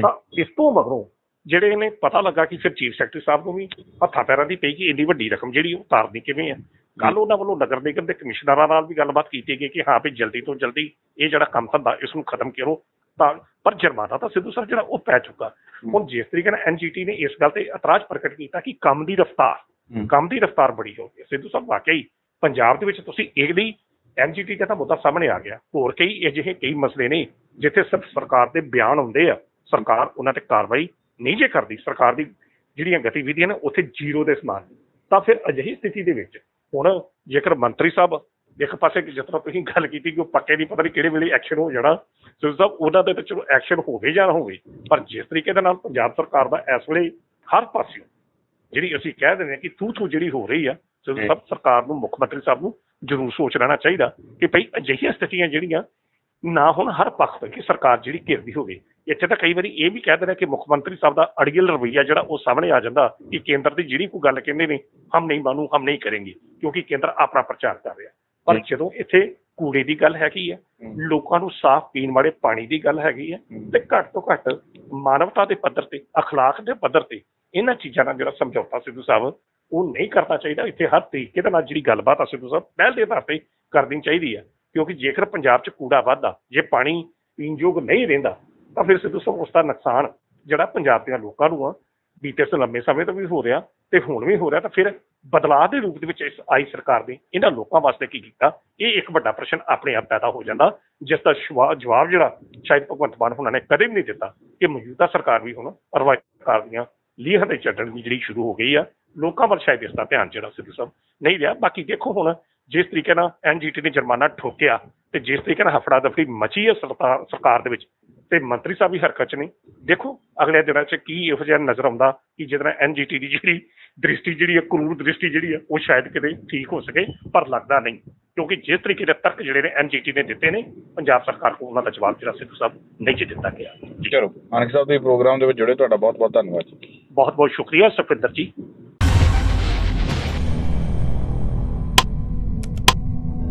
ਤਾਂ ਇਸ ਤੋਂ ਮਗਰੋਂ ਜਿਹੜੇ ਨੇ ਪਤਾ ਲੱਗਾ ਕਿ ਫਿਰ ਚੀਫ ਸੈਕਟਰੀ ਸਾਹਿਬ ਨੂੰ ਵੀ ਹੱਥਾਂ ਪੈਰਾਂ ਦੀ ਪਈ ਕਿ ਇੰਨੀ ਵੱਡੀ ਰਕਮ ਜਿਹੜੀ ਉਹ ਉਤਾਰਨੀ ਕਿਵੇਂ ਆ। ਕੱਲ ਉਹਨਾਂ ਵੱਲੋਂ ਨਗਰ ਨਿਗਮ ਦੇ ਕਮਿਸ਼ਨਰਾਂ ਨਾਲ ਵੀ ਗੱਲਬਾਤ ਕੀਤੀ ਗਈ ਕਿ ਹਾਂ ਵੀ ਜਲਦੀ ਤੋਂ ਜਲਦੀ ਇਹ ਜਿਹੜਾ ਕੰਮ ਧੰਦਾ ਇਸ ਨੂੰ ਖਤਮ ਕਰੋ ਤਾਂ ਪਰ ਜੁਰਮਾਨਾ ਤਾਂ ਸਿੱਧੂ ਸਾਹਿਬ ਜਿਹੜਾ ਉਹ ਪੈ ਚੁੱਕਾ। ਹੁਣ ਜਿਸ ਤਰੀਕੇ ਨਾਲ ਐਨਜੀਟੀ ਨੇ ਇਸ ਗੱਲ ਤੇ ਇਤਰਾਜ਼ ਪ੍ਰਗਟ ਕੀਤਾ ਕਿ ਕੰਮ ਦੀ ਰਫ਼ਤਾਰ ਕੰਮ ਦੀ ਰਫ਼ਤਾਰ ਬੜੀ ਹੋ ਗਈ। ਸਿੱਧੂ ਸਾਹਿਬ ਵਾਕਈ ਪੰਜਾਬ ਦੇ ਵਿੱਚ ਤੁਸੀਂ ਇੱਕ ਦੀ ਐਨਜੀਟੀ ਦਾ ਤਾਂ ਮੁੱਦਾ ਸਾਹਮਣੇ ਆ ਗਿਆ। ਹੋਰ ਕਈ ਅਜਿਹੇ ਕਈ ਮਸਲੇ ਨੇ ਜਿੱਥੇ ਸਿਰਫ ਸਰਕਾਰ ਦੇ ਬਿਆਨ ਹੁੰਦੇ ਆ। ਸਰਕਾਰ ਉਹਨਾਂ ਤੇ ਕਾਰਵਾਈ ਨਹੀਂ ਜੇ ਕਰਦੀ ਸਰਕਾਰ ਦੀ ਜਿਹੜੀਆਂ ਗਤੀਵਿਧੀਆਂ ਨੇ ਉੱਥੇ ਜ਼ੀਰੋ ਦੇ ਸਮਾਨ ਤਾਂ ਫਿਰ ਅਜਿਹੀ ਸਥਿਤੀ ਦੇ ਵਿੱਚ ਹੁਣ ਜੇਕਰ ਮੰਤਰੀ ਸਾਹਿਬ ਇੱਕ ਪਾਸੇ ਜਿਸ ਤਰ੍ਹਾਂ ਤੁਸੀਂ ਗੱਲ ਕੀਤੀ ਕਿ ਉਹ ਪੱਕੇ ਨਹੀਂ ਪਤਾ ਨਹੀਂ ਕਿਹੜੇ ਵੇਲੇ ਐਕਸ਼ਨ ਹੋ ਜਾਣਾ ਸਿੱਧੂ ਸਾਹਿਬ ਉਹਨਾਂ ਦੇ ਤਾਂ ਚਲੋ ਐਕਸ਼ਨ ਹੋਵੇ ਜਾਂ ਨਾ ਹੋਵੇ ਪਰ ਜਿਸ ਤਰੀਕੇ ਦੇ ਨਾਲ ਪੰਜਾਬ ਸਰਕਾਰ ਦਾ ਇਸ ਵੇਲੇ ਹਰ ਪਾਸਿਓਂ ਜਿਹੜੀ ਅਸੀਂ ਕਹਿ ਦਿੰਦੇ ਹਾਂ ਕਿ ਥੂ ਥੂ ਜਿਹੜੀ ਹੋ ਰਹੀ ਆ ਸਿੱਧੂ ਸਾਹਿਬ ਸਰਕਾਰ ਨੂੰ ਮੁੱਖ ਮੰਤਰੀ ਸਾਹਿਬ ਨੂੰ ਜ਼ਰੂਰ ਸੋਚ ਲੈਣਾ ਚਾਹੀਦਾ ਕਿ ਭਈ ਅਜਿਹੀਆਂ ਸਥਿਤੀਆਂ ਜਿਹੜੀਆਂ ਨਾ ਹੁਣ ਹਰ ਪੱਖ ਤੋਂ ਕਿ ਸਰਕਾਰ ਜਿਹੜੀ ਘਿਰਦੀ ਹੋਵੇ ਇੱਥੇ ਤਾਂ ਕਈ ਵਾਰੀ ਇਹ ਵੀ ਕਹਿ ਦਿੰਦੇ ਕਿ ਮੁੱਖ ਮੰਤਰੀ ਸਾਹਿਬ ਦਾ ਅੜੀਅਲ ਰਵੱਈਆ ਜਿਹੜਾ ਉਹ ਸਾਹਮਣੇ ਆ ਜਾਂਦਾ ਕਿ ਕੇਂਦਰ ਦੀ ਜਿਹੜੀ ਕੋਈ ਗੱਲ ਕਹਿੰਦੇ ਨੇ ਹਮ ਨਹੀਂ ਮਾਨੂ ਹਮ ਨਹੀਂ ਕਰਾਂਗੇ ਕਿਉਂਕਿ ਕੇਂਦਰ ਆਪਣਾ ਪ੍ਰਚਾਰ ਕਰ ਰਿਹਾ। ਪਰ। ਜਦੋਂ ਇੱਥੇ ਕੂੜੇ ਦੀ ਗੱਲ ਹੈਗੀ ਹੈ। ਲੋਕਾਂ ਨੂੰ ਸਾਫ਼ ਪੀਣ ਵਾਲੇ ਪਾਣੀ ਦੀ ਗੱਲ ਹੈਗੀ ਹੈ। ਤੇ ਘੱਟ ਤੋਂ ਘੱਟ ਮਾਨਵਤਾ ਦੇ ਪੱਧਰ ਤੇ ਅਖਲਾਕ ਦੇ ਪੱਧਰ ਤੇ ਇਹਨਾਂ ਚੀਜ਼ਾਂ ਨਾਲ ਜਿਹੜਾ ਸਮਝੌਤਾ ਸਿੱਧੂ ਸਾਹਿਬ ਉਹ ਨਹੀਂ ਕਰਨਾ ਚਾਹੀਦਾ। ਇੱਥੇ ਹਰ ਤਰੀਕੇ ਦੇ ਨਾਲ ਜਿਹੜੀ ਗੱਲਬਾਤ ਆ ਸਿੱਧੂ ਸਾਹਿਬ ਪਹਿਲ ਦੇ ਆਧਾਰ ਤੇ ਕਰਨੀ ਚਾਹੀਦੀ ਹੈ ਕਿਉਂਕਿ ਜੇਕਰ ਪੰਜਾਬ 'ਚ ਕੂੜਾ ਵੱਧਦਾ ਜੇ ਪਾਣੀ ਪੀਣ ਯੋਗ ਨਹੀਂ ਰਹਿੰਦਾ ਤਾਂ ਫਿਰ ਸਿੱਧੂ ਸਾਹਿਬ ਉਸ ਦਾ ਨੁਕਸਾਨ ਜਿਹੜਾ ਪੰਜਾਬ ਦੇ ਲੋਕਾਂ ਨੂੰ ਆ, ਬੀਤੇ ਸ ਲੰਮੇ ਸਮੇਂ ਤੋਂ ਵੀ ਹੋ ਰਿਹਾ ਤੇ ਹੁਣ ਵੀ ਹੋ ਰਿਹਾ, ਤਾਂ ਫਿਰ ਬਦਲਾਅ ਦੇ ਰੂਪ ਦੇ ਵਿੱਚ ਇਸ ਆਈ ਸਰਕਾਰ ਨੇ ਇਹਨਾਂ ਲੋਕਾਂ ਵਾਸਤੇ ਕੀ ਕੀਤਾ? ਇਹ ਇੱਕ ਵੱਡਾ ਪ੍ਰਸ਼ਨ ਆਪਣੇ ਆਪ ਪੈਦਾ ਹੋ ਜਾਂਦਾ, ਜਿਸ ਦਾ ਜਵਾਬ ਜਿਹੜਾ ਸ਼ਾਇਦ ਭਗਵੰਤ ਮਾਨ ਹੁਣਾਂ ਨੇ ਕਦੇ ਵੀ ਨਹੀਂ ਦਿੱਤਾ, ਕਿ ਮੌਜੂਦਾ ਸਰਕਾਰ ਵੀ ਹੁਣ ਰਵਾਇਤੀ ਸਰਕਾਰ ਦੀਆਂ ਲੀਹਾਂ ਤੇ ਚੱਲਣ ਦੀ ਜਿਹੜੀ ਸ਼ੁਰੂ ਹੋ ਗਈ ਆ, ਲੋਕਾਂ ਵੱਲ ਸ਼ਾਇਦ ਇਸ ਦਾ ਧਿਆਨ ਜਿਹੜਾ ਸਿੱਧੂ ਸਾਹਿਬ ਨਹੀਂ ਰਿਹਾ। ਬਾਕੀ ਦੇਖੋ ਹੁਣ, ਜਿਸ ਤਰੀਕੇ ਨਾਲ ਐਨਜੀਟੀ ਨੇ ਜੁਰਮਾਨਾ ਠੋਕਿਆ ਤੇ ਜਿਸ ਤਰੀਕੇ ਨਾਲ ਹਫੜਾ ਦਫੜੀ ਮਚੀ ਹੈ ਸਰਕਾਰ ਸਰਕਾਰ ਦੇ ਵਿੱਚ ਤੇ ਮੰਤਰੀ ਸਾਹਿਬ ਵੀ ਹਰਕਤ 'ਚ ਨਹੀਂ। ਦੇਖੋ ਅਗਲੇ ਦਿਨਾਂ 'ਚ ਕੀ ਇਹੋ ਜਿਹਾ ਨਜ਼ਰ ਆਉਂਦਾ ਕਿ ਜਿਹਦੇ ਐਨਜੀਟੀ ਦੀ ਜਿਹੜੀ ਦ੍ਰਿਸ਼ਟੀ ਜਿਹੜੀ ਹੈ ਕਰੂਰ ਦ੍ਰਿਸ਼ਟੀ ਜਿਹੜੀ ਹੈ ਉਹ ਸ਼ਾਇਦ ਕਿਤੇ ਠੀਕ ਹੋ ਸਕੇ ਪਰ ਲੱਗਦਾ ਨਹੀਂ। ਕਿਉਂਕਿ ਜਿਸ ਤਰੀਕੇ ਦੇ ਤਰਕ ਜਿਹੜੇ ਨੇ ਐਨਜੀਟੀ ਨੇ ਦਿੱਤੇ ਨੇ ਪੰਜਾਬ ਸਰਕਾਰ ਕੋਲ ਉਹਨਾਂ ਦਾ ਜਵਾਬ ਜਿਹੜਾ ਸਿੱਧੂ ਸਾਹਿਬ ਨਹੀਂ ਜੇ ਦਿੱਤਾ ਗਿਆ। ਚਲੋ ਮਾਨਕ ਸਾਹਿਬ ਦੇ ਪ੍ਰੋਗਰਾਮ ਦੇ ਵਿੱਚ ਜੁੜੇ ਤੁਹਾਡਾ ਬਹੁਤ ਬਹੁਤ ਧੰਨਵਾਦ ਜੀ। ਬਹੁਤ ਬਹੁਤ ਸ਼ੁਕਰੀਆ ਸੁਖਵਿੰਦਰ ਜੀ।